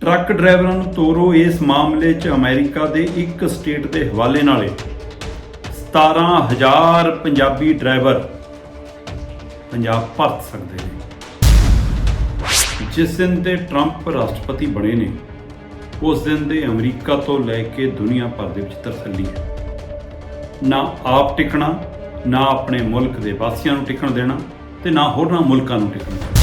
Truck ਡਰਾਈਵਰਾਂ ਨੂੰ ਤੋਰੋ ਇਸ ਮਾਮਲੇ 'ਚ ਅਮਰੀਕਾ ਦੇ ਇੱਕ ਸਟੇਟ ਦੇ ਹਵਾਲੇ ਨਾਲੇ। 17000 ਪੰਜਾਬੀ ਡਰਾਈਵਰ ਪੰਜਾਬ ਭਰਤ ਸਕਦੇ ਨੇ। ਜਿਸ ਦਿਨ ਦੇ ਟਰੰਪ ਰਾਸ਼ਟਰਪਤੀ ਬਣੇ ਨੇ, ਉਸ ਦਿਨ ਦੇ ਅਮਰੀਕਾ ਤੋਂ ਲੈ ਕੇ ਦੁਨੀਆ ਭਰ ਦੇ ਵਿੱਚ ਤਰਸੱਲੀ ਹੈ। ਨਾ ਆਪ ਟਿਕਣਾ, ਨਾ ਆਪਣੇ ਮੁਲਕ ਦੇ ਵਾਸੀਆਂ ਨੂੰ ਟਿਕਣ ਦੇਣਾ ਤੇ ਨਾ ਹੋਰਨਾਂ ਮੁਲਕਾਂ ਨੂੰ ਟਿਕਣ ਦੇਣਾ।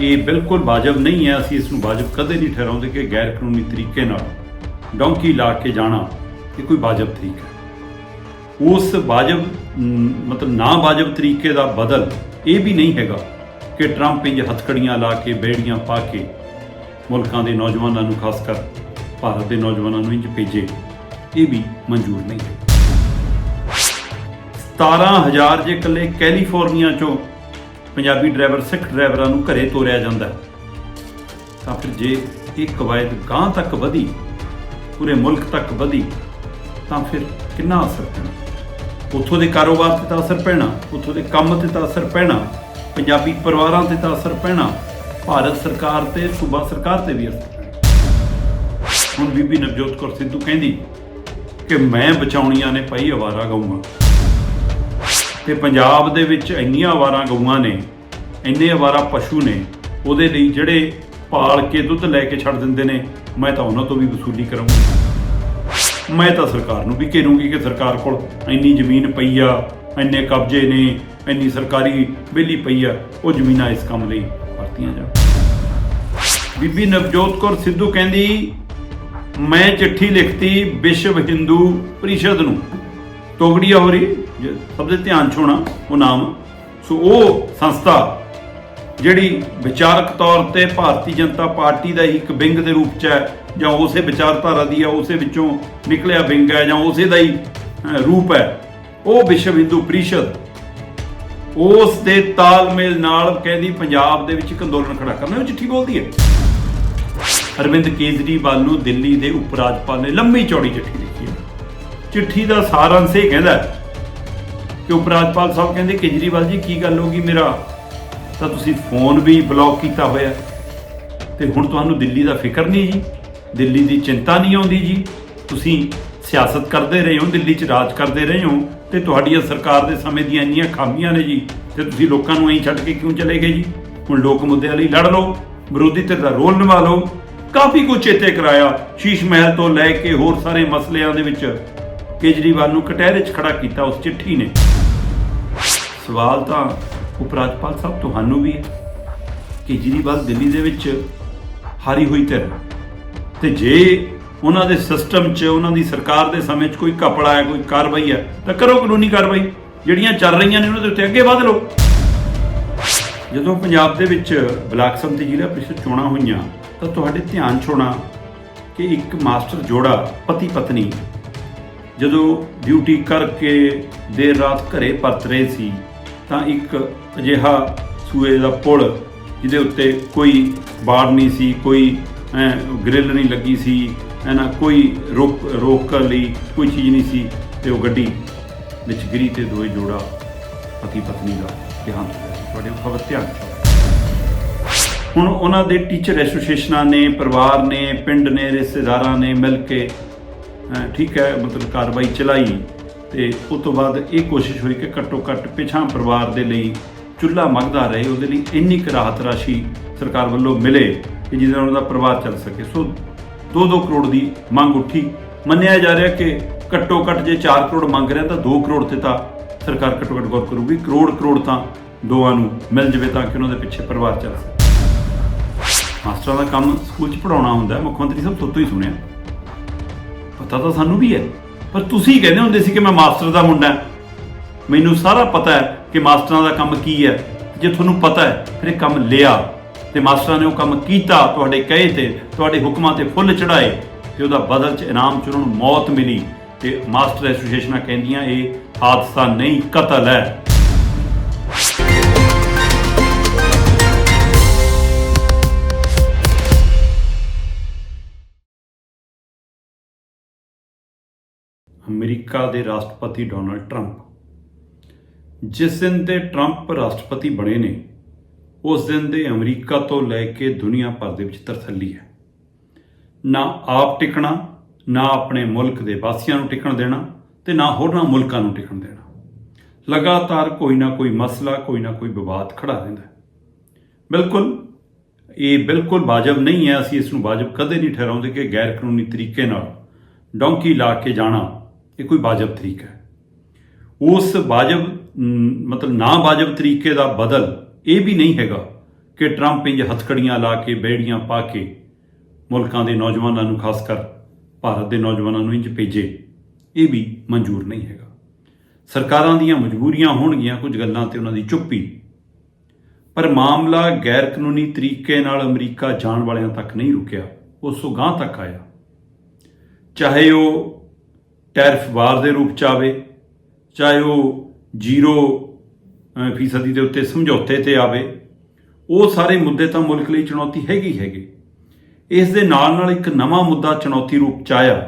ਇਹ ਬਿਲਕੁਲ ਵਾਜਬ ਨਹੀਂ ਹੈ, ਅਸੀਂ ਇਸ ਨੂੰ ਵਾਜਬ ਕਦੇ ਨਹੀਂ ਠਹਿਰਾਉਂਦੇ ਕਿ ਗੈਰ ਕਾਨੂੰਨੀ ਤਰੀਕੇ ਨਾਲ ਡੌਂਕੀ ਲਾ ਕੇ ਜਾਣਾ ਇਹ ਕੋਈ ਵਾਜਬ ਤਰੀਕਾ ਹੈ। ਉਸ ਵਾਜਬ ਮਤਲਬ ਨਾ ਵਾਜਬ ਤਰੀਕੇ ਦਾ ਬਦਲ ਇਹ ਵੀ ਨਹੀਂ ਹੈਗਾ ਕਿ ਟਰੰਪ ਇੰਜ ਹੱਥਕੜੀਆਂ ਲਾ ਕੇ, ਬੇੜੀਆਂ ਪਾ ਕੇ ਮੁਲਕਾਂ ਦੇ ਨੌਜਵਾਨਾਂ ਨੂੰ ਖਾਸ ਕਰ ਭਾਰਤ ਦੇ ਨੌਜਵਾਨਾਂ ਨੂੰ ਇੰਜ ਭੇਜੇ, ਇਹ ਵੀ ਮਨਜ਼ੂਰ ਨਹੀਂ ਹੈ। 17000 ਜੇ ਇਕੱਲੇ ਕੈਲੀਫੋਰਨੀਆ ਚੋਂ ਪੰਜਾਬੀ ਡਰਾਈਵਰ, ਸਿੱਖ ਡਰਾਈਵਰਾਂ ਨੂੰ ਘਰੇ ਤੋਰਿਆ ਜਾਂਦਾ ਤਾਂ ਫਿਰ ਜੇ ਇਹ ਕਵਾਇਦ ਗਾਂ ਤੱਕ ਵਧੀ, ਪੂਰੇ ਮੁਲਕ ਤੱਕ ਵਧੀ, ਤਾਂ ਫਿਰ ਕਿੰਨਾ ਅਸਰ ਪੈਣਾ? ਉੱਥੋਂ ਦੇ ਕਾਰੋਬਾਰ ਤੇ ਤਾਂ ਅਸਰ ਪੈਣਾ, ਉੱਥੋਂ ਦੇ ਕੰਮ ਤੇ ਤਾਂ ਅਸਰ ਪੈਣਾ, ਪੰਜਾਬੀ ਪਰਿਵਾਰਾਂ ਤੇ ਤਾਂ ਅਸਰ ਪੈਣਾ, ਭਾਰਤ ਸਰਕਾਰ ਤੇ, ਸੂਬਾ ਸਰਕਾਰ ਤੇ ਵੀ ਅਸਰ ਪੈਣਾ। ਹੁਣ ਬੀਬੀ ਨਵਜੋਤ ਕੌਰ ਸਿੱਧੂ ਕਹਿੰਦੀ ਕਿ ਮੈਂ ਬਚਾਉਣੀਆਂ ਨੇ ਭਾਈ ਅਵਾਰਾ ਗਊਆਂ ਤੇ ਪੰਜਾਬ ਦੇ ਵਿੱਚ ਇੰਨੀਆਂ ਵਾਰਾਂ ਗਊਆਂ ਨੇ, ਇੰਨੇ ਅਵਾਰਾ ਪਸ਼ੂ ਨੇ, ਉਹਦੇ ਲਈ ਜਿਹੜੇ ਪਾਲ ਕੇ ਦੁੱਧ ਲੈ ਕੇ ਛੱਡ ਦਿੰਦੇ ਨੇ, ਮੈਂ ਤਾਂ ਉਹਨਾਂ ਤੋਂ ਵੀ ਵਸੂਲੀ ਕਰਾਂਗਾ। ਮੈਂ ਤਾਂ ਸਰਕਾਰ ਨੂੰ ਵੀ ਘੇਰੂੰਗੀ ਕਿ ਸਰਕਾਰ ਕੋਲ ਇੰਨੀ ਜ਼ਮੀਨ ਪਈ ਆ, ਇੰਨੇ ਕਬਜ਼ੇ ਨੇ, ਇੰਨੀ ਸਰਕਾਰੀ ਬਿੱਲੀ ਪਈ ਆ, ਉਹ ਜ਼ਮੀਨਾਂ ਇਸ ਕੰਮ ਲਈ ਵਰਤੀਆਂ ਜਾਣ। ਬੀਬੀ ਨਵਜੋਤ ਕੌਰ ਸਿੱਧੂ ਕਹਿੰਦੀ, ਮੈਂ ਚਿੱਠੀ ਲਿਖਤੀ ਵਿਸ਼ਵ ਹਿੰਦੂ ਪਰਿਸ਼ਦ ਨੂੰ। ਤੋਗੜੀਆ ਹੋ ਰਹੀ ਸਭ ਦੇ ਧਿਆਨ 'ਚ ਹੋਣਾ ਉਹ ਨਾਮ। ਸੋ ਉਹ ਸੰਸਥਾ ਜਿਹੜੀ ਵਿਚਾਰਕ ਤੌਰ ਤੇ ਭਾਰਤੀ ਜਨਤਾ ਪਾਰਟੀ ਦਾ ਹੀ ਇੱਕ ਵਿੰਗ ਦੇ ਰੂਪ 'ਚ ਹੈ, ਜਾਂ ਉਸੇ ਵਿਚਾਰਧਾਰਾ ਦੀ ਹੈ, ਉਸੇ ਵਿੱਚੋਂ ਨਿਕਲਿਆ ਵਿੰਗ ਹੈ, ਜਾਂ ਉਸੇ ਦਾ ਹੀ ਰੂਪ ਹੈ। ਉਹ ਵਿਸ਼ਵ ਹਿੰਦੂ ਪ੍ਰੀਸ਼ਦ, ਉਸ ਦੇ ਤਾਲਮੇਲ ਨਾਲ ਕਹਿੰਦੀ ਪੰਜਾਬ ਦੇ ਵਿੱਚ ਇੱਕ ਅੰਦੋਲਨ ਖੜਾ ਕਰਨਾ, ਉਹ ਚਿੱਠੀ ਬੋਲਦੀ ਹੈ। ਅਰਵਿੰਦ ਕੇਜਰੀਵਾਲ ਨੂੰ ਦਿੱਲੀ ਦੇ ਉਪ ਰਾਜਪਾਲ ਨੇ ਲੰਮੀ ਚੌੜੀ ਚਿੱਠੀ ਲਿਖੀ ਹੈ। ਚਿੱਠੀ ਦਾ ਸਾਰਾਂਸ਼ ਇਹ ਕਹਿੰਦਾ ਕਿ ਉਪ ਰਾਜਪਾਲ ਸਾਹਿਬ ਕਹਿੰਦੇ, ਕੇਜਰੀਵਾਲ ਜੀ, ਕੀ ਗੱਲ ਹੋ ਗਈ ਮੇਰਾ? ਤਾਂ ਤੁਸੀਂ ਫੋਨ ਵੀ ਬਲੌਕ ਕੀਤਾ ਹੋਇਆ। ਤੇ ਹੁਣ ਤੁਹਾਨੂੰ ਦਿੱਲੀ ਦਾ ਫਿਕਰ ਨਹੀਂ ਜੀ। ਦਿੱਲੀ ਦੀ ਚਿੰਤਾ ਨਹੀਂ ਆਉਂਦੀ ਜੀ। ਤੁਸੀਂ ਸਿਆਸਤ ਕਰਦੇ ਰਹੇ ਹੋ, ਦਿੱਲੀ 'ਚ ਰਾਜ ਕਰਦੇ ਰਹੇ ਹੋ, ਤੇ ਤੁਹਾਡੀਆਂ ਸਰਕਾਰ ਦੇ ਸਮੇਂ ਦੀਆਂ ਇੰਨੀਆਂ ਖਾਮੀਆਂ ਨੇ ਜੀ, ਤੇ ਤੁਸੀਂ ਲੋਕਾਂ ਨੂੰ ਐਂ ਛੱਡ ਕੇ ਕਿਉਂ ਚਲੇ ਗਏ ਜੀ? ਹੁਣ ਲੋਕ ਮੁੱਦਿਆਂ ਲਈ ਲੜ ਲਓ, ਵਿਰੋਧੀ ਧਿਰ ਦਾ ਰੋਲ ਨਿਭਾ ਲਓ। ਕਾਫੀ ਕੁਝ ਚੇਤੇ ਕਰਾਇਆ, ਸ਼ੀਸ਼ ਮਹਿਲ ਤੋਂ ਲੈ ਕੇ ਹੋਰ ਸਾਰੇ ਮਸਲਿਆਂ ਦੇ ਵਿੱਚ ਕੇਜਰੀਵਾਲ ਨੂੰ ਕਟਹਿਰੇ 'ਚ ਖੜਾ ਕੀਤਾ, ਉਸ ਚਿੱਠੀ ਨੇ। ਸਵਾਲ ਤਾਂ ਉਪ ਰਾਜਪਾਲ ਸਾਹਿਬ ਤੁਹਾਨੂੰ ਵੀ ਹੈ ਕੇਜਰੀਵਾਲ ਦਿੱਲੀ ਦੇ ਵਿੱਚ ਹਾਰੀ ਹੋਈ ਧਿਰ ਹੈ। ਤੇ ਜੇ ਉਹਨਾਂ ਦੇ ਸਿਸਟਮ 'ਚ, ਉਹਨਾਂ ਦੀ ਸਰਕਾਰ ਦੇ ਸਮੇਂ 'ਚ ਕੋਈ ਘਪਲਾ ਹੈ, ਕੋਈ ਕਾਰਵਾਈ ਹੈ, ਤਾਂ ਕਰੋ ਕਾਨੂੰਨੀ ਕਾਰਵਾਈ ਜਿਹੜੀਆਂ ਚੱਲ ਰਹੀਆਂ ਨੇ ਉਹਨਾਂ ਦੇ ਉੱਤੇ ਅੱਗੇ ਵਧ ਲਓ ਜਦੋਂ ਪੰਜਾਬ ਦੇ ਵਿੱਚ ਬਲਾਕ ਸੰਮਤੀ ਜ਼ਿਲ੍ਹਾ ਪ੍ਰੀਸ਼ਦ ਚੋਣਾਂ ਹੋਈਆਂ, ਤਾਂ ਤੁਹਾਡੇ ਧਿਆਨ 'ਚ ਹੋਣਾ ਕਿ ਇੱਕ ਮਾਸਟਰ ਜੋੜਾ ਪਤੀ ਪਤਨੀ ਜਦੋਂ ਡਿਊਟੀ ਕਰਕੇ ਦੇਰ ਰਾਤ ਘਰੇ ਪਰਤ ਰਹੇ ਸੀ ਤਾਂ ਇੱਕ ਅਜਿਹਾ ਸੂਏ ਦਾ ਪੁਲ ਜਿਹਦੇ ਉੱਤੇ ਕੋਈ ਬਾੜ ਨਹੀਂ ਸੀ, ਕੋਈ, ਐਂ ਗ੍ਰਿਲ ਨਹੀਂ ਲੱਗੀ ਸੀ ਹੈ ਨਾ ਕੋਈ ਰੋਕ, ਰੋਕਣ ਲਈ ਕੋਈ ਚੀਜ਼ ਨਹੀਂ ਸੀ ਤੇ ਉਹ ਗੱਡੀ ਵਿੱਚ ਗਿਰੀ ਤੇ ਦੋਏ ਜੋੜਾ ਪਤੀ ਪਤਨੀ ਦਾ ਦੇਹਾਂਤ ਤੁਹਾਡੇ ਖਬਰ ਧਿਆਨ ਹੁਣ ਉਹਨਾਂ ਦੇ ਟੀਚਰ ਐਸੋਸੀਏਸ਼ਨਾਂ ਨੇ, ਪਰਿਵਾਰ ਨੇ, ਪਿੰਡ ਨੇ, ਰਿਸ਼ਤੇਦਾਰਾਂ ਨੇ ਮਿਲ ਕੇ ਠੀਕ ਹੈ, ਮਤਲਬ ਕਾਰਵਾਈ ਚਲਾਈ। ਤੇ ਉਸ ਤੋਂ ਬਾਅਦ ਇਹ ਕੋਸ਼ਿਸ਼ ਹੋਈ ਕਿ ਘੱਟੋ ਘੱਟ ਪਿਛਾਂ ਪਰਿਵਾਰ ਦੇ ਲਈ ਚੁੱਲ੍ਹਾ ਮੰਗਦਾ ਰਹੇ, ਉਹਦੇ ਲਈ ਇੰਨੀ ਕੁ ਰਾਹਤ ਰਾਸ਼ੀ ਸਰਕਾਰ ਵੱਲੋਂ ਮਿਲੇ ਕਿ ਜਿਹਦੇ ਨਾਲ ਉਹਦਾ ਪਰਿਵਾਰ ਚੱਲ ਸਕੇ। ਸੋ 2-2 ਕਰੋੜ ਦੀ ਮੰਗ ਉੱਠੀ। ਮੰਨਿਆ ਜਾ ਰਿਹਾ ਕਿ ਘੱਟੋ ਘੱਟ ਜੇ 4 ਕਰੋੜ ਮੰਗ ਰਿਹਾ ਤਾਂ 2 ਕਰੋੜ ਤੇ ਤਾਂ ਸਰਕਾਰ ਘੱਟੋ ਘੱਟ ਗੌਰ ਕਰੂਗੀ। ਕਰੋੜ ਕਰੋੜ ਤਾਂ ਦੋਵਾਂ ਨੂੰ ਮਿਲ ਜਵੇ ਤਾਂ ਕਿ ਉਹਨਾਂ ਦੇ ਪਿੱਛੇ ਪਰਿਵਾਰ ਚੱਲ। ਸਕੇ ਮਾਸਟਰਾਂ ਦਾ ਕੰਮ ਸਕੂਲ 'ਚ ਪੜਾਉਣਾ ਹੁੰਦਾ ਮੁੱਖ ਮੰਤਰੀ ਸਾਹਿਬ ਤੋਂ ਹੀ ਸੁਣਿਆ। ਪਤਾ ਤਾਂ ਸਾਨੂੰ ਵੀ ਹੈ। ਪਰ ਤੁਸੀਂ ਕਹਿੰਦੇ ਹੁੰਦੇ ਸੀ ਕਿ ਮੈਂ ਮਾਸਟਰ ਦਾ ਮੁੰਡਾ ਮੈਨੂੰ ਸਾਰਾ ਪਤਾ ਹੈ ਕਿ ਮਾਸਟਰਾਂ ਦਾ ਕੰਮ ਕੀ ਹੈ। ਜੇ ਤੁਹਾਨੂੰ ਪਤਾ ਹੈ, ਫਿਰ ਇਹ ਕੰਮ ਲਿਆ। ਤੇ ਮਾਸਟਰਾਂ ਨੇ ਉਹ ਕੰਮ ਕੀਤਾ, ਤੁਹਾਡੇ ਕਹੇ ਤੇ, ਤੁਹਾਡੇ ਹੁਕਮਾਂ ਤੇ ਫੁੱਲ ਚੜਾਏ ਤੇ ਉਹਦਾ ਬਦਲ ਚ ਇਨਾਮ ਚ ਉਹਨਾਂ ਨੂੰ ਮੌਤ ਮਿਲੀ। ਤੇ ਮਾਸਟਰ ਐਸੋਸੀਏਸ਼ਨਾਂ ਕਹਿੰਦੀਆਂ, ਇਹ ਹਾਦਸਾ ਨਹੀਂ, ਕਤਲ ਹੈ। ਅਮਰੀਕਾ ਦੇ ਰਾਸ਼ਟਰਪਤੀ ਡੋਨਲਡ ਟਰੰਪ। ਜਿਸ ਦਿਨ ਤੇ ਟਰੰਪ ਰਾਸ਼ਟਰਪਤੀ ਬਣੇ ਨੇ, ਉਸ ਦਿਨ ਦੇ ਅਮਰੀਕਾ ਤੋਂ ਲੈ ਕੇ ਦੁਨੀਆ ਭਰ ਦੇ ਵਿੱਚ ਤਰਥੱਲੀ ਹੈ। ਨਾ ਆਪ ਟਿਕਣਾ, ਨਾ ਆਪਣੇ ਮੁਲਕ ਦੇ ਵਾਸੀਆਂ ਨੂੰ ਟਿਕਣ ਦੇਣਾ ਤੇ ਨਾ ਹੋਰਨਾਂ ਮੁਲਕਾਂ ਨੂੰ ਟਿਕਣ ਦੇਣਾ। ਲਗਾਤਾਰ ਕੋਈ ਨਾ ਕੋਈ ਮਸਲਾ, ਕੋਈ ਨਾ ਕੋਈ ਵਿਵਾਦ ਖੜਾ ਰਹਿੰਦਾ ਬਿਲਕੁਲ, ਇਹ ਬਿਲਕੁਲ ਵਾਜਬ ਨਹੀਂ ਹੈ, ਅਸੀਂ ਇਸ ਨੂੰ ਵਾਜਬ ਕਦੇ ਨਹੀਂ ਠਹਿਰਾਉਂਦੇ ਕਿ ਗੈਰ ਕਾਨੂੰਨੀ ਤਰੀਕੇ ਨਾਲ ਡੌਂਕੀ ਲਾ ਕੇ ਜਾਣਾ ਇਹ ਕੋਈ ਵਾਜਬ ਤਰੀਕਾ ਹੈ। ਉਸ ਵਾਜਬ ਮਤਲਬ ਨਾ ਵਾਜਬ ਤਰੀਕੇ ਦਾ ਬਦਲ ਇਹ ਵੀ ਨਹੀਂ ਹੈਗਾ ਕਿ ਟਰੰਪ ਇੰਜ ਹੱਥਕੜੀਆਂ ਲਾ ਕੇ, ਬੇੜੀਆਂ ਪਾ ਕੇ ਮੁਲਕਾਂ ਦੇ ਨੌਜਵਾਨਾਂ ਨੂੰ ਖਾਸ ਕਰ ਭਾਰਤ ਦੇ ਨੌਜਵਾਨਾਂ ਨੂੰ ਇੰਜ ਭੇਜੇ, ਇਹ ਵੀ ਮਨਜ਼ੂਰ ਨਹੀਂ ਹੈਗਾ। ਸਰਕਾਰਾਂ ਦੀਆਂ ਮਜਬੂਰੀਆਂ ਹੋਣਗੀਆਂ ਕੁਝ ਗੱਲਾਂ ਤੇ ਉਹਨਾਂ ਦੀ ਚੁੱਪੀ। ਪਰ ਮਾਮਲਾ ਗੈਰ ਕਾਨੂੰਨੀ ਤਰੀਕੇ ਨਾਲ ਅਮਰੀਕਾ ਜਾਣ ਵਾਲਿਆਂ ਤੱਕ ਨਹੀਂ ਰੁਕਿਆ ਉਸ ਤੋਂ ਗਾਂਹ ਤੱਕ ਆਇਆ। ਚਾਹੇ ਉਹ ਟੈਰਿਫ ਵਾਰ ਦੇ ਰੂਪ ਚ ਆਵੇ, ਚਾਹੇ ਉਹ ਜ਼ੀਰੋ ਫੀਸਦੀ ਦੇ ਉੱਤੇ ਸਮਝੌਤੇ ਤੇ ਆਵੇ, ਉਹ ਸਾਰੇ ਮੁੱਦੇ ਤਾਂ ਮੁਲਕ ਲਈ ਚੁਣੌਤੀ ਹੈਗੀ ਹੈਗੇ। ਇਸ ਦੇ ਨਾਲ ਨਾਲ ਇੱਕ ਨਵਾਂ ਮੁੱਦਾ ਚੁਣੌਤੀ ਰੂਪ ਚ ਆਇਆ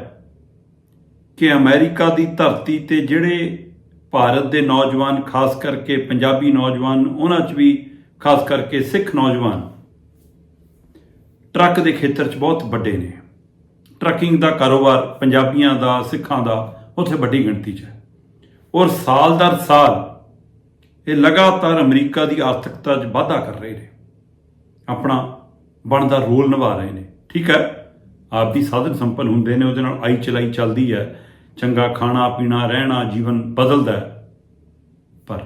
ਕਿ ਅਮਰੀਕਾ ਦੀ ਧਰਤੀ ਤੇ ਜਿਹੜੇ ਭਾਰਤ ਦੇ ਨੌਜਵਾਨ, ਖਾਸ ਕਰਕੇ ਪੰਜਾਬੀ ਨੌਜਵਾਨ, ਉਹਨਾਂ 'ਚ ਵੀ ਖਾਸ ਕਰਕੇ ਸਿੱਖ ਨੌਜਵਾਨ, ਟਰੱਕ ਦੇ ਖੇਤਰ 'ਚ ਬਹੁਤ ਵੱਡੇ ਨੇ। ਟਰੱਕਿੰਗ ਦਾ ਕਾਰੋਬਾਰ ਪੰਜਾਬੀਆਂ ਦਾ, ਸਿੱਖਾਂ ਦਾ ਉੱਥੇ ਵੱਡੀ ਗਿਣਤੀ 'ਚ ਹੈ। ਔਰ ਸਾਲ ਦਰ ਸਾਲ ਇਹ ਲਗਾਤਾਰ ਅਮਰੀਕਾ ਦੀ ਆਰਥਿਕਤਾ 'ਚ ਵਾਧਾ ਕਰ ਰਹੇ ਨੇ। ਆਪਣਾ ਬਣਦਾ ਰੋਲ ਨਿਭਾ ਰਹੇ ਨੇ। ਠੀਕ ਹੈ? ਆਪ ਵੀ ਸਾਧਨ ਸੰਪਨ ਹੁੰਦੇ ਨੇ, ਉਹਦੇ ਨਾਲ ਆਈ ਚਲਾਈ ਚੱਲਦੀ ਹੈ। ਚੰਗਾ ਖਾਣਾ, ਪੀਣਾ, ਰਹਿਣਾ, ਜੀਵਨ ਬਦਲਦਾ ਹੈ। ਪਰ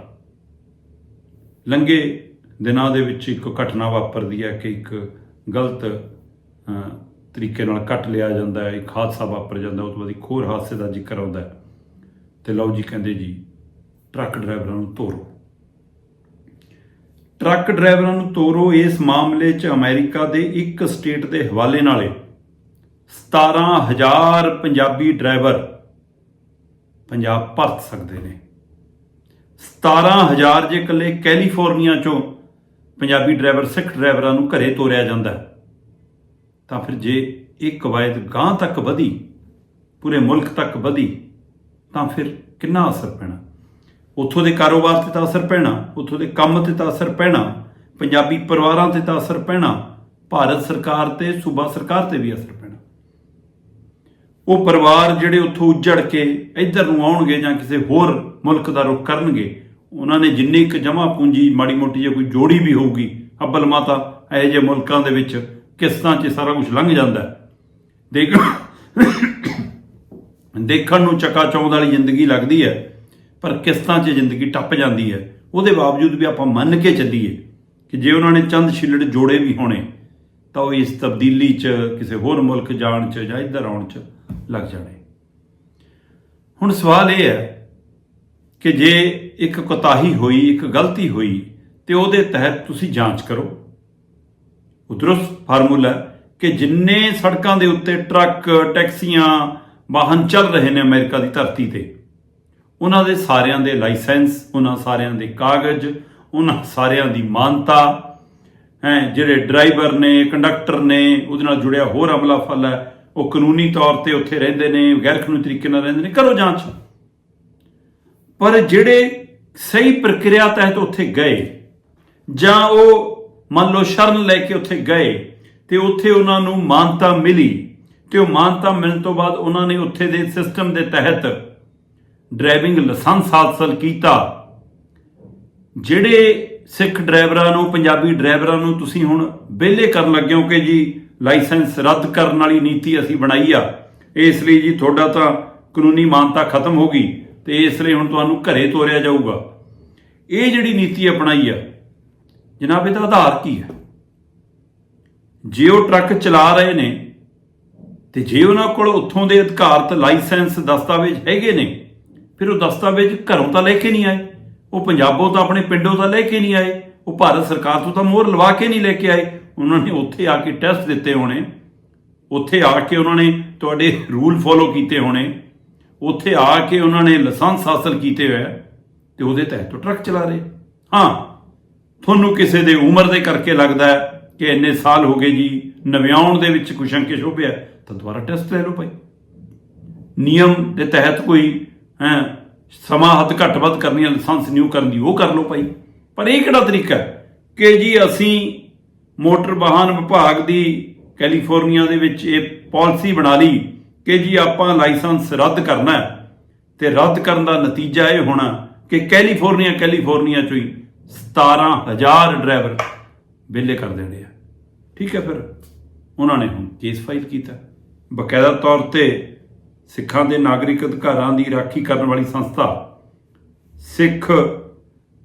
ਲੰਗੇ ਦਿਨਾਂ ਦੇ ਵਿੱਚ ਇੱਕ ਘਟਨਾ ਵਾਪਰਦੀ ਹੈ ਕਿ ਇੱਕ ਗਲਤ ਤਰੀਕੇ ਨਾਲ ਕੱਟ ਲਿਆ ਜਾਂਦਾ ਹੈ ਇੱਕ ਹਾਦਸਾ ਵਾਪਰ ਜਾਂਦਾ ਉਸ ਤੋਂ ਬਾਅਦ ਇੱਕ ਹੋਰ ਹਾਦਸੇ ਦਾ ਜ਼ਿਕਰ ਆਉਂਦਾ ਹੈ। ਤੇ ਲਓ ਜੀ ਕਹਿੰਦੇ ਜੀ ਟਰੱਕ ਡਰਾਈਵਰਾਂ ਨੂੰ ਤੋਰੋ। ਟਰੱਕ ਡਰਾਈਵਰਾਂ ਨੂੰ ਤੋਰੋ ਇਸ ਮਾਮਲੇ 'ਚ ਅਮਰੀਕਾ ਦੇ ਇੱਕ ਸਟੇਟ ਦੇ ਹਵਾਲੇ ਨਾਲੇ 17000 ਪੰਜਾਬੀ ਡਰਾਈਵਰ ਪੰਜਾਬ ਭਰਤ ਸਕਦੇ ਨੇ। 17000 ਜੇ ਇਕੱਲੇ ਕੈਲੀਫੋਰਨੀਆ ਚੋਂ ਪੰਜਾਬੀ ਡਰਾਈਵਰ ਸਿੱਖ ਡਰਾਈਵਰਾਂ ਨੂੰ ਘਰੇ ਤੋਰਿਆ ਜਾਂਦਾ ਹੈ, ਤਾਂ ਫਿਰ ਜੇ ਇਹ ਕਵਾਇਦ ਗਾਂ ਤੱਕ ਵਧੀ, ਪੂਰੇ ਮੁਲਕ ਤੱਕ ਵਧੀ, ਤਾਂ ਫਿਰ ਕਿੰਨਾ ਅਸਰ ਪੈਣਾ? ਉੱਥੋਂ ਦੇ ਕਾਰੋਬਾਰ ਤੇ ਤਾਂ ਅਸਰ ਪੈਣਾ, ਉੱਥੋਂ ਦੇ ਕੰਮ ਤੇ ਤਾਂ ਅਸਰ ਪੈਣਾ, ਪੰਜਾਬੀ ਪਰਿਵਾਰਾਂ ਤੇ ਤਾਂ ਅਸਰ ਪੈਣਾ, ਭਾਰਤ ਸਰਕਾਰ ਤੇ, ਸੂਬਾ ਸਰਕਾਰ ਤੇ ਵੀ ਅਸਰ ਪੈਣਾ। ਉਹ ਪਰਿਵਾਰ ਜਿਹੜੇ ਉੱਥੋਂ ਉੱਜੜ ਕੇ ਇੱਧਰ ਨੂੰ ਆਉਣਗੇ ਜਾਂ ਕਿਸੇ ਹੋਰ ਮੁਲਕ ਦਾ ਰੁਖ ਕਰਨਗੇ, ਉਹਨਾਂ ਨੇ ਜਿੰਨੀ ਕੁ ਜਮਾ ਪੂੰਜੀ ਮਾੜੀ ਮੋਟੀ ਜੇ ਕੋਈ ਜੋੜੀ ਵੀ ਹੋਊਗੀ, ਅੱਬਲ ਮਾਤਾ, ਇਹੋ ਜਿਹੇ ਮੁਲਕਾਂ ਦੇ ਵਿੱਚ ਕਿਸ਼ਤਾਂ 'ਚ ਸਾਰਾ ਕੁਝ ਲੰਘ ਜਾਂਦਾ ਦੇਖ ਦੇਖਣ ਨੂੰ ਚੱਕਾ ਚੌਂਦ ਵਾਲੀ ਜ਼ਿੰਦਗੀ ਲੱਗਦੀ ਹੈ, ਪਰ ਕਿਸ਼ਤਾਂ 'ਚ ਜ਼ਿੰਦਗੀ ਟੱਪ ਜਾਂਦੀ ਹੈ, ਉਹਦੇ ਬਾਵਜੂਦ ਵੀ ਆਪਾਂ ਮੰਨ ਕੇ ਚੱਲੀਏ ਕਿ ਜੇ ਉਹਨਾਂ ਨੇ ਚੰਦ ਛਿੱਲੜ ਜੋੜੇ ਵੀ ਹੋਣੇ, ਤਾਂ ਉਹ ਇਸ ਤਬਦੀਲੀ 'ਚ, ਕਿਸੇ ਹੋਰ ਮੁਲਕ ਜਾਣ 'ਚ ਜਾਂ ਇੱਧਰ ਆਉਣ 'ਚ ਲੱਗ ਜਾਣੇ। ਹੁਣ ਸਵਾਲ ਇਹ ਹੈ ਕਿ ਜੇ ਇੱਕ ਕੋਤਾਹੀ ਹੋਈ, ਇੱਕ ਗਲਤੀ ਹੋਈ, ਤੇ ਉਹਦੇ ਤਹਿਤ ਤੁਸੀਂ ਜਾਂਚ ਕਰੋ। ਉਧਰੋਂ ਫਾਰਮੂਲਾ ਕਿ ਜਿੰਨੇ ਸੜਕਾਂ ਦੇ ਉੱਤੇ ਟਰੱਕ, ਟੈਕਸੀਆਂ, ਵਾਹਨ ਚੱਲ ਰਹੇ ਨੇ ਅਮਰੀਕਾ ਦੀ ਧਰਤੀ ਤੇ, ਉਹਨਾਂ ਦੇ ਸਾਰਿਆਂ ਦੇ ਲਾਇਸੈਂਸ, ਉਹਨਾਂ ਸਾਰਿਆਂ ਦੇ ਕਾਗਜ਼, ਉਹਨਾਂ ਸਾਰਿਆਂ ਦੀ ਮਾਨਤਾ, ਹੈ, ਜਿਹੜੇ ਡਰਾਈਵਰ ਨੇ, ਕੰਡਕਟਰ ਨੇ, ਉਹਦੇ ਨਾਲ ਜੁੜਿਆ ਹੋਰ ਅਮਲਾ ਫਲ ਹੈ, ਉਹ ਕਾਨੂੰਨੀ ਤੌਰ ਤੇ ਉੱਥੇ ਰਹਿੰਦੇ ਨੇ ਗੈਰ ਕਾਨੂੰਨੀ ਤਰੀਕੇ ਨਾਲ ਰਹਿੰਦੇ ਨੇ, ਕਰੋ ਜਾਂਚ। ਪਰ ਜਿਹੜੇ ਸਹੀ ਪ੍ਰਕਿਰਿਆ ਤਹਿਤ ਉੱਥੇ ਗਏ, ਜਾਂ ਉਹ ਮੰਨ ਲਓ ਸ਼ਰਨ ਲੈ ਕੇ ਉੱਥੇ ਗਏ ਤੇ ਉੱਥੇ ਉਹਨਾਂ ਨੂੰ ਮਾਨਤਾ ਮਿਲੀ ਤੇ ਉਹ ਮਾਨਤਾ ਮਿਲਣ ਤੋਂ ਬਾਅਦ ਉਹਨਾਂ ਨੇ ਉੱਥੇ ਦੇ ਸਿਸਟਮ ਦੇ ਤਹਿਤ ਡਰਾਈਵਿੰਗ ਲਾਇਸੈਂਸ ਹਾਸਲ ਕੀਤਾ। ਜਿਹੜੇ ਸਿੱਖ ਡਰਾਈਵਰਾਂ ਨੂੰ, ਪੰਜਾਬੀ ਡਰਾਈਵਰਾਂ ਨੂੰ ਤੁਸੀਂ ਹੁਣ ਵਿਹਲੇ ਕਰਨ ਲੱਗੇ ਹੋ ਕਿ ਜੀ ਲਾਇਸੈਂਸ ਰੱਦ ਕਰਨ ਵਾਲੀ ਨੀਤੀ ਅਸੀਂ ਬਣਾਈ ਆ, ਇਸ ਲਈ ਜੀ ਤੁਹਾਡਾ ਤਾਂ ਕਾਨੂੰਨੀ ਮਾਨਤਾ ਖਤਮ ਹੋ ਗਈ ਤੇ ਇਸ ਲਈ ਹੁਣ ਤੁਹਾਨੂੰ ਘਰੇ ਤੋਰਿਆ ਜਾਊਗਾ। ਇਹ ਜਿਹੜੀ ਨੀਤੀ ਅਪਣਾਈ ਆ ਜਨਾਬ ਇਹਦਾ ਆਧਾਰ ਕੀ ਹੈ? ਜੇ ਉਹ ਟਰੱਕ ਚਲਾ ਰਹੇ ਨੇ ਤੇ ਜੇ ਉਹਨਾਂ ਕੋਲ ਉੱਥੋਂ ਦੇ ਅਧਿਕਾਰਤ ਲਾਇਸੈਂਸ ਦਸਤਾਵੇਜ਼ ਹੈਗੇ ਨੇ, ਫਿਰ ਉਹ ਦਸਤਾਵੇਜ਼ ਘਰੋਂ ਤਾਂ ਲੈ ਕੇ ਨਹੀਂ ਆਏ। ਉਹ ਪੰਜਾਬੋਂ ਤਾਂ ਆਪਣੇ ਪਿੰਡੋਂ ਤਾਂ ਲੈ ਕੇ ਨਹੀਂ ਆਏ। ਉਹ ਭਾਰਤ ਸਰਕਾਰ ਤੋਂ ਤਾਂ ਮੋਹਰ ਲਵਾ ਕੇ ਨਹੀਂ ਲੈ ਕੇ ਆਏ। ਉਹਨਾਂ ਨੇ ਉੱਥੇ ਆ ਕੇ ਟੈਸਟ ਦਿੱਤੇ ਹੋਣੇ। ਉੱਥੇ ਆ ਕੇ ਉਹਨਾਂ ਨੇ ਤੁਹਾਡੇ ਰੂਲ ਫੋਲੋ ਕੀਤੇ ਹੋਣੇ। ਉੱਥੇ ਆ ਕੇ ਉਹਨਾਂ ਨੇ ਲਾਇਸੈਂਸ ਹਾਸਲ ਕੀਤੇ ਹੋਏ ਆ ਤੇ ਉਹਦੇ ਤਹਿਤ ਉਹ ਟਰੱਕ ਚਲਾ ਰਹੇ। ਹਾਂ ਤੁਹਾਨੂੰ ਕਿਸੇ ਦੇ ਉਮਰ ਦੇ ਕਰਕੇ ਲੱਗਦਾ ਹੈ ਕਿ ਇੰਨੇ ਸਾਲ ਹੋ ਗਏ ਜੀ, ਨਵਿਆਉਣ ਦੇ ਵਿੱਚ ਕੁਛ ਅੰਕੇ ਸ਼ੋਭਿਆ ਤਾਂ ਦੁਬਾਰਾ ਟੈਸਟ ਲੈ ਲਓ ਭਾਈ। ਨਿਯਮ ਦੇ ਤਹਿਤ ਕੋਈ, ਹੈ, ਸਮਾਂ ਹੱਦ ਘੱਟ ਵੱਧ ਕਰਨੀ ਹੈ, ਲਾਇਸੈਂਸ ਨਿਊ ਕਰਨ ਦੀ ਉਹ ਕਰ ਲਓ ਭਾਈ। ਪਰ ਇਹ ਕਿਹੜਾ ਤਰੀਕਾ ਕਿ ਜੀ ਅਸੀਂ ਮੋਟਰ ਵਾਹਨ ਵਿਭਾਗ ਦੀ ਕੈਲੀਫੋਰਨੀਆ ਦੇ ਵਿੱਚ ਇਹ ਪਾਲਿਸੀ ਬਣਾ ਲਈ ਕਿ ਜੀ ਆਪਾਂ ਲਾਇਸੈਂਸ ਰੱਦ ਕਰਨਾ ਹੈ ਤੇ ਰੱਦ ਕਰਨ ਦਾ ਨਤੀਜਾ ਇਹ ਹੋਣਾ ਕਿ ਕੈਲੀਫੋਰਨੀਆ ਕੈਲੀਫੋਰਨੀਆ ਚੋਂ ਹੀ 17000 ਡਰਾਈਵਰ ਵਿਹਲੇ ਕਰ ਦੇਣੇ ਆ। ਠੀਕ ਹੈ ਫਿਰ। ਉਹਨਾਂ ਨੇ ਹੁਣ ਕੇਸ ਫਾਈਲ ਕੀਤਾ। ਬਕਾਇਦਾ ਤੌਰ ਤੇ ਸਿੱਖਾਂ ਦੇ ਨਾਗਰਿਕ ਅਧਿਕਾਰਾਂ ਦੀ ਰਾਖੀ ਕਰਨ ਵਾਲੀ ਸੰਸਥਾ ਸਿੱਖ,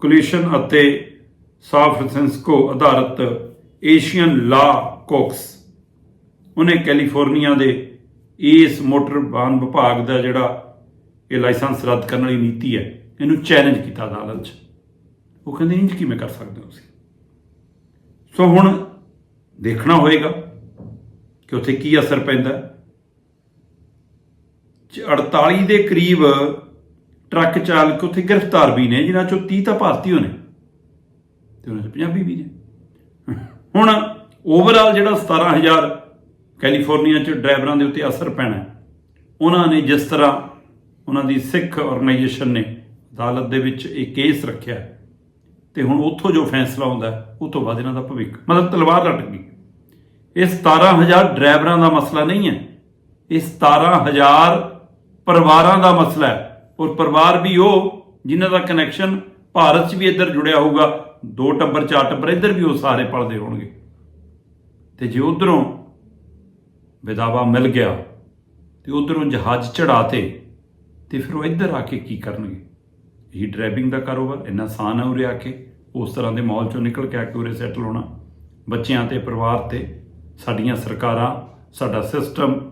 ਕੋਲੀਸ਼ਨ ਅਤੇ ਸਾਨ ਫਰਾਂਸਿਸਕੋ ਆਧਾਰਿਤ ਏਸ਼ੀਅਨ ਲਾ ਕੋਕਸ। ਉਹਨੇ ਕੈਲੀਫੋਰਨੀਆ ਦੇ ਇਸ ਮੋਟਰ ਵਾਹਨ ਵਿਭਾਗ ਦਾ ਜਿਹੜਾ ਇਹ ਲਾਇਸੈਂਸ ਰੱਦ ਕਰਨ ਵਾਲੀ ਨੀਤੀ ਹੈ, ਇਹਨੂੰ ਚੈਲੰਜ ਕੀਤਾ ਅਦਾਲਤ 'ਚ। ਉਹ ਕਹਿੰਦੇ ਇੰਜ ਕਿਵੇਂ ਕਰ ਸਕਦੇ ਹੋ ਤੁਸੀਂ ਸੋ ਹੁਣ ਦੇਖਣਾ ਹੋਏਗਾ ਕਿ ਉੱਥੇ ਕੀ ਅਸਰ ਪੈਂਦਾ ਹੈ। 48 ਦੇ ਕਰੀਬ ਟਰੱਕ ਚਾਲਕ ਉੱਥੇ ਗ੍ਰਿਫਤਾਰ ਵੀ ਨੇ, ਜਿਨ੍ਹਾਂ ਚੋਂ 30 ਤਾਂ ਭਾਰਤੀ ਨੇ ਤੇ ਉਹਨਾਂ ਚ ਪੰਜਾਬੀ ਵੀ ਨੇ ਹੁਣ ਓਵਰਆਲ ਜਿਹੜਾ 17000 ਕੈਲੀਫੋਰਨੀਆ ਚ ਡਰਾਈਵਰਾਂ ਦੇ ਉੱਤੇ ਅਸਰ ਪੈਣਾ ਉਹਨਾਂ ਨੇ ਜਿਸ ਤਰ੍ਹਾਂ ਉਹਨਾਂ ਦੀ ਸਿੱਖ ਆਰਗੇਨਾਈਜੇਸ਼ਨ ਨੇ ਅਦਾਲਤ ਦੇ ਵਿੱਚ ਇਹ ਕੇਸ ਰੱਖਿਆ ਤੇ ਹੁਣ ਉੱਥੋਂ ਜੋ ਫੈਸਲਾ ਆਉਂਦਾ, ਉਹ ਤੋਂ ਬਾਅਦ ਇਹਨਾਂ ਦਾ ਭਵਿੱਖ। ਮਤਲਬ ਤਲਵਾਰ ਲਟਕ ਗਈ। ਇਹ 17000 ਡਰਾਈਵਰਾਂ ਦਾ ਮਸਲਾ ਨਹੀਂ ਹੈ। ਇਹ 17000 ਪਰਿਵਾਰਾਂ ਦਾ ਮਸਲਾ ਹੈ। ਔਰ ਪਰਿਵਾਰ ਵੀ ਉਹ ਜਿਨ੍ਹਾਂ ਦਾ ਕਨੈਕਸ਼ਨ ਭਾਰਤ 'ਚ ਵੀ ਇੱਧਰ ਜੁੜਿਆ ਹੋਊਗਾ। ਦੋ ਟੱਬਰ, ਚਾਰ ਟੱਬਰ ਇੱਧਰ ਵੀ ਉਹ ਸਾਰੇ ਪਲਦੇ ਹੋਣਗੇ। ਤੇ ਜੇ ਉਧਰੋਂ ਵਿਦਾਵਾ ਮਿਲ ਗਿਆ, ਤੇ ਉਧਰੋਂ ਜਹਾਜ਼ ਚੜਾਤੇ ਤੇ ਫਿਰ ਉਹ ਇੱਧਰ ਆ ਕੇ ਕੀ ਕਰਨਗੇ? ਹੀ ਡਰਾਈਵਿੰਗ ਦਾ ਕਾਰੋਬਾਰ, ਇੰਨਾ ਆਸਾਨ ਹੈ ਉਰੇ ਆ ਕੇ ਉਸ ਤਰ੍ਹਾਂ ਦੇ ਮਾਹੌਲ ਚੋਂ ਨਿਕਲ ਕੇ ਆ ਕੇ ਉਰੇ ਸੈਟਲ ਹੋਣਾ। ਬੱਚਿਆਂ ਤੇ, ਪਰਿਵਾਰ ਤੇ, ਸਾਡੀਆਂ ਸਰਕਾਰਾਂ, ਸਾਡਾ ਸਿਸਟਮ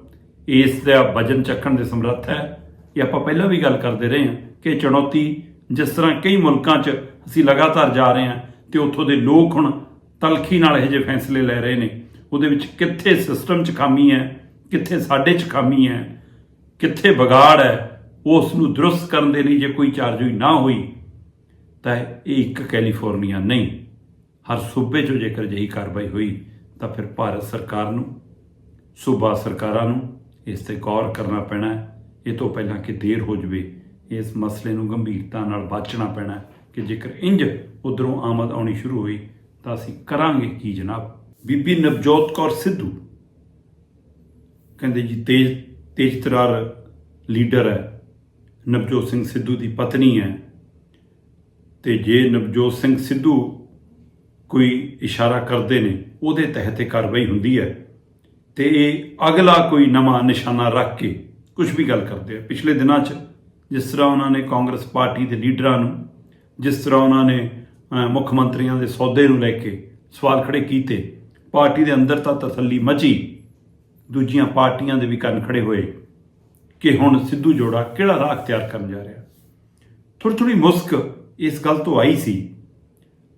ਇਸ ਦਾ ਵਜਨ ਚੱਕਣ ਦੇ ਸਮਰੱਥ ਹੈ। ਇਹ ਆਪਾਂ ਪਹਿਲਾਂ ਵੀ ਗੱਲ ਕਰਦੇ ਰਹੇ ਹਾਂ ਕਿ ਚੁਣੌਤੀ ਜਿਸ ਤਰ੍ਹਾਂ ਕਈ ਮੁਲਕਾਂ 'ਚ ਅਸੀਂ ਲਗਾਤਾਰ ਜਾ ਰਹੇ ਹਾਂ ਤੇ ਉੱਥੋਂ ਦੇ ਲੋਕ ਹੁਣ ਤਲਖੀ ਨਾਲ ਇਹ ਜਿਹੇ ਫੈਸਲੇ ਲੈ ਰਹੇ ਨੇ। ਉਹਦੇ ਵਿੱਚ ਕਿੱਥੇ ਸਿਸਟਮ 'ਚ ਖਾਮੀ ਹੈ, ਕਿੱਥੇ ਸਾਡੇ 'ਚ ਖਾਮੀ ਹੈ, ਕਿੱਥੇ ਵਿਗਾੜ ਹੈ ਉਸ ਨੂੰ ਦਰੁਸਤ ਕਰਨ ਦੇ ਲਈ ਜੇ ਕੋਈ ਚਾਰਜੋਈ ਨਾ ਹੋਈ, ਤਾਂ ਇਹ ਇੱਕ ਕੈਲੀਫੋਰਨੀਆ ਨਹੀਂ। ਹਰ ਸੂਬੇ 'ਚੋਂ ਜੇਕਰ ਅਜਿਹੀ ਕਾਰਵਾਈ ਹੋਈ, ਤਾਂ ਫਿਰ ਭਾਰਤ ਸਰਕਾਰ ਨੂੰ, ਸੂਬਾ ਸਰਕਾਰਾਂ ਨੂੰ ਇਸ ਤੇ ਗੌਰ ਕਰਨਾ ਪੈਣਾ ਹੈ। ਇਹ ਤੋਂ ਪਹਿਲਾਂ ਕਿ ਦੇਰ ਹੋ ਜਵੇ, ਇਸ ਮਸਲੇ ਨੂੰ ਗੰਭੀਰਤਾ ਨਾਲ ਬਾਚਣਾ ਪੈਣਾ ਕਿ ਜੇਕਰ ਇੰਜ ਉਧਰੋਂ ਆਮਦ ਆਉਣੀ ਸ਼ੁਰੂ ਹੋਈ, ਤਾਂ ਅਸੀਂ ਕਰਾਂਗੇ ਕੀ ਜਨਾਬ? ਬੀਬੀ ਨਵਜੋਤ ਕੌਰ ਸਿੱਧੂ ਕਹਿੰਦੇ ਜੀ, ਤੇਜ ਤੇਜ ਤਰਾਰ ਲੀਡਰ ਹੈ। ਨਵਜੋਤ ਸਿੰਘ ਸਿੱਧੂ ਦੀ ਪਤਨੀ ਹੈ। ਤੇ ਜੇ ਨਵਜੋਤ ਸਿੰਘ ਸਿੱਧੂ ਕੋਈ ਇਸ਼ਾਰਾ ਕਰਦੇ ਨੇ, ਉਹਦੇ ਤਹਿਤ ਇਹ ਕਾਰਵਾਈ ਹੁੰਦੀ ਹੈ। ਤੇ ਇਹ ਅਗਲਾ ਕੋਈ ਨਵਾਂ ਨਿਸ਼ਾਨਾ ਰੱਖ ਕੇ ਕੁਝ ਵੀ ਗੱਲ ਕਰਦੇ ਆ। ਪਿਛਲੇ ਦਿਨਾਂ 'ਚ ਜਿਸ ਤਰ੍ਹਾਂ ਉਹਨਾਂ ਨੇ ਕਾਂਗਰਸ ਪਾਰਟੀ ਦੇ ਲੀਡਰਾਂ ਨੂੰ, ਜਿਸ ਤਰ੍ਹਾਂ ਉਹਨਾਂ ਨੇ ਮੁੱਖ ਮੰਤਰੀਆਂ ਦੇ ਸੌਦੇ ਨੂੰ ਲੈ ਕੇ ਸਵਾਲ ਖੜੇ ਕੀਤੇ, ਪਾਰਟੀ ਦੇ ਅੰਦਰ ਤਾਂ ਤਸੱਲੀ ਮਚੀ, ਦੂਜੀਆਂ ਪਾਰਟੀਆਂ ਦੇ ਵੀ ਕੰਨ ਖੜੇ ਹੋਏ। ਕਿ ਹੁਣ ਸਿੱਧੂ ਜੋੜਾ ਕਿਹੜਾ ਰਾਹ ਅਖਤਿਆਰ ਕਰਨ ਜਾ ਰਿਹਾ? ਥੋੜੀ ਥੋੜੀ ਮੁਸਕ ਇਸ ਗੱਲ ਤੋਂ ਆਈ ਸੀ।